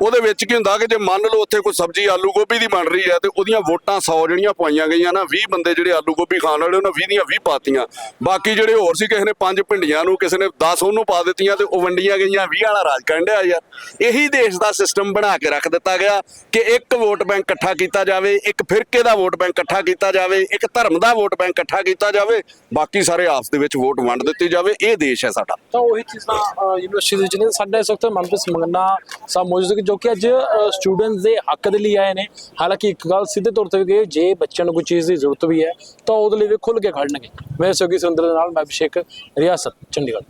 ਉਹਦੇ ਵਿੱਚ ਕੀ ਹੁੰਦਾ ਕਿ ਜੇ ਮੰਨ ਲਓ ਉੱਥੇ ਕੋਈ ਸਬਜ਼ੀ ਆਲੂ ਗੋਭੀ ਦੀ ਬਣ ਰਹੀ ਹੈ ਤੇ ਉਹਦੀਆਂ ਵੋਟਾਂ 100 ਜਿਹੜੀਆਂ ਪਾਈਆਂ ਗਈਆਂ ਨਾ 20 ਬੰਦੇ ਜਿਹੜੇ ਆਲੂ ਗੋਭੀ ਖਾਣ ਵਾਲੇ, ਉਹਨਾਂ 20 ਦੀਆਂ 20 ਪਾਤੀਆਂ। ਬਾਕੀ ਜਿਹੜੇ ਹੋਰ ਸੀ, ਕਿਸੇ ਨੇ ਪੰਜ ਭਿੰਡੀਆਂ ਨੂੰ, ਕਿਸੇ ਨੇ 10 ਉਹਨੂੰ ਪਾ ਦਿੱਤੀਆਂ ਤੇ ਉਹ ਵੰਡੀਆਂ ਗਈਆਂ 20 ਵਾਲਾ ਰਾਜ ਕਰਨ ਯਾਰ। ਇਹੀ ਦੇਸ਼ ਦਾ ਸਿਸਟਮ ਬਣਾ ਕੇ ਰੱਖ ਦਿੱਤਾ ਗਿਆ ਕਿ ਇੱਕ ਵੋਟ ਬੈਂਕ ਇਕੱਠਾ ਕੀਤਾ ਜਾਵੇ, ਇੱਕ ਫਿਰਕੇ ਦਾ ਵੋਟ ਬੈਂਕ ਇਕੱਠਾ ਕੀਤਾ ਜਾਵੇ, ਇੱਕ ਧਰਮ ਦਾ ਵੋਟ ਬੈਂਕ ਇਕੱਠਾ ਕੀਤਾ ਜਾਵੇ, ਬਾਕੀ ਸਾਰੇ ਆਪਸ ਦੇ ਵਿੱਚ ਵੋਟ ਵੰਡ ਦਿੱਤੀ ਜਾਵੇ। ਇਹ ਦੇਸ਼ ਹੈ ਸਾਡਾ। ਤਾਂ ਉਹੀ ਚੀਜ਼ਾਂ ਯੂਨੀਵਰਸਿਟੀ ਦੇ ਵਿੱਚ ਨੇ, ਸਾਡੇ ਇਸ ਵਕਤ ਮਨਪ੍ਰੀਤ ਮੰਗਨਾ ਸਾਹਿਬ ਮੌਜੂਦ ਹੈ ਜੋ ਕਿ ਅੱਜ ਸਟੂਡੈਂਟਸ ਦੇ ਹੱਕ ਦੇ ਲਈ ਆਏ ਨੇ। ਹਾਲਾਂਕਿ ਇੱਕ ਗੱਲ ਸਿੱਧੇ ਤੌਰ ਤੇ ਵੀ ਕਿ ਜੇ ਬੱਚਿਆਂ ਨੂੰ ਕੋਈ ਚੀਜ਼ ਦੀ ਜ਼ਰੂਰਤ ਵੀ ਹੈ, ਤਾਂ ਉਹਦੇ ਲਈ ਵੀ ਖੁੱਲ ਕੇ ਖੜਨਗੇ ਮੈਂ ਸੋਗੀ ਸੁੰਦਰ ਦੇ ਨਾਲ, ਮੈਂ ਅਭਿਸ਼ੇਕ ਰਿਆਸਤ, ਚੰਡੀਗੜ੍ਹ।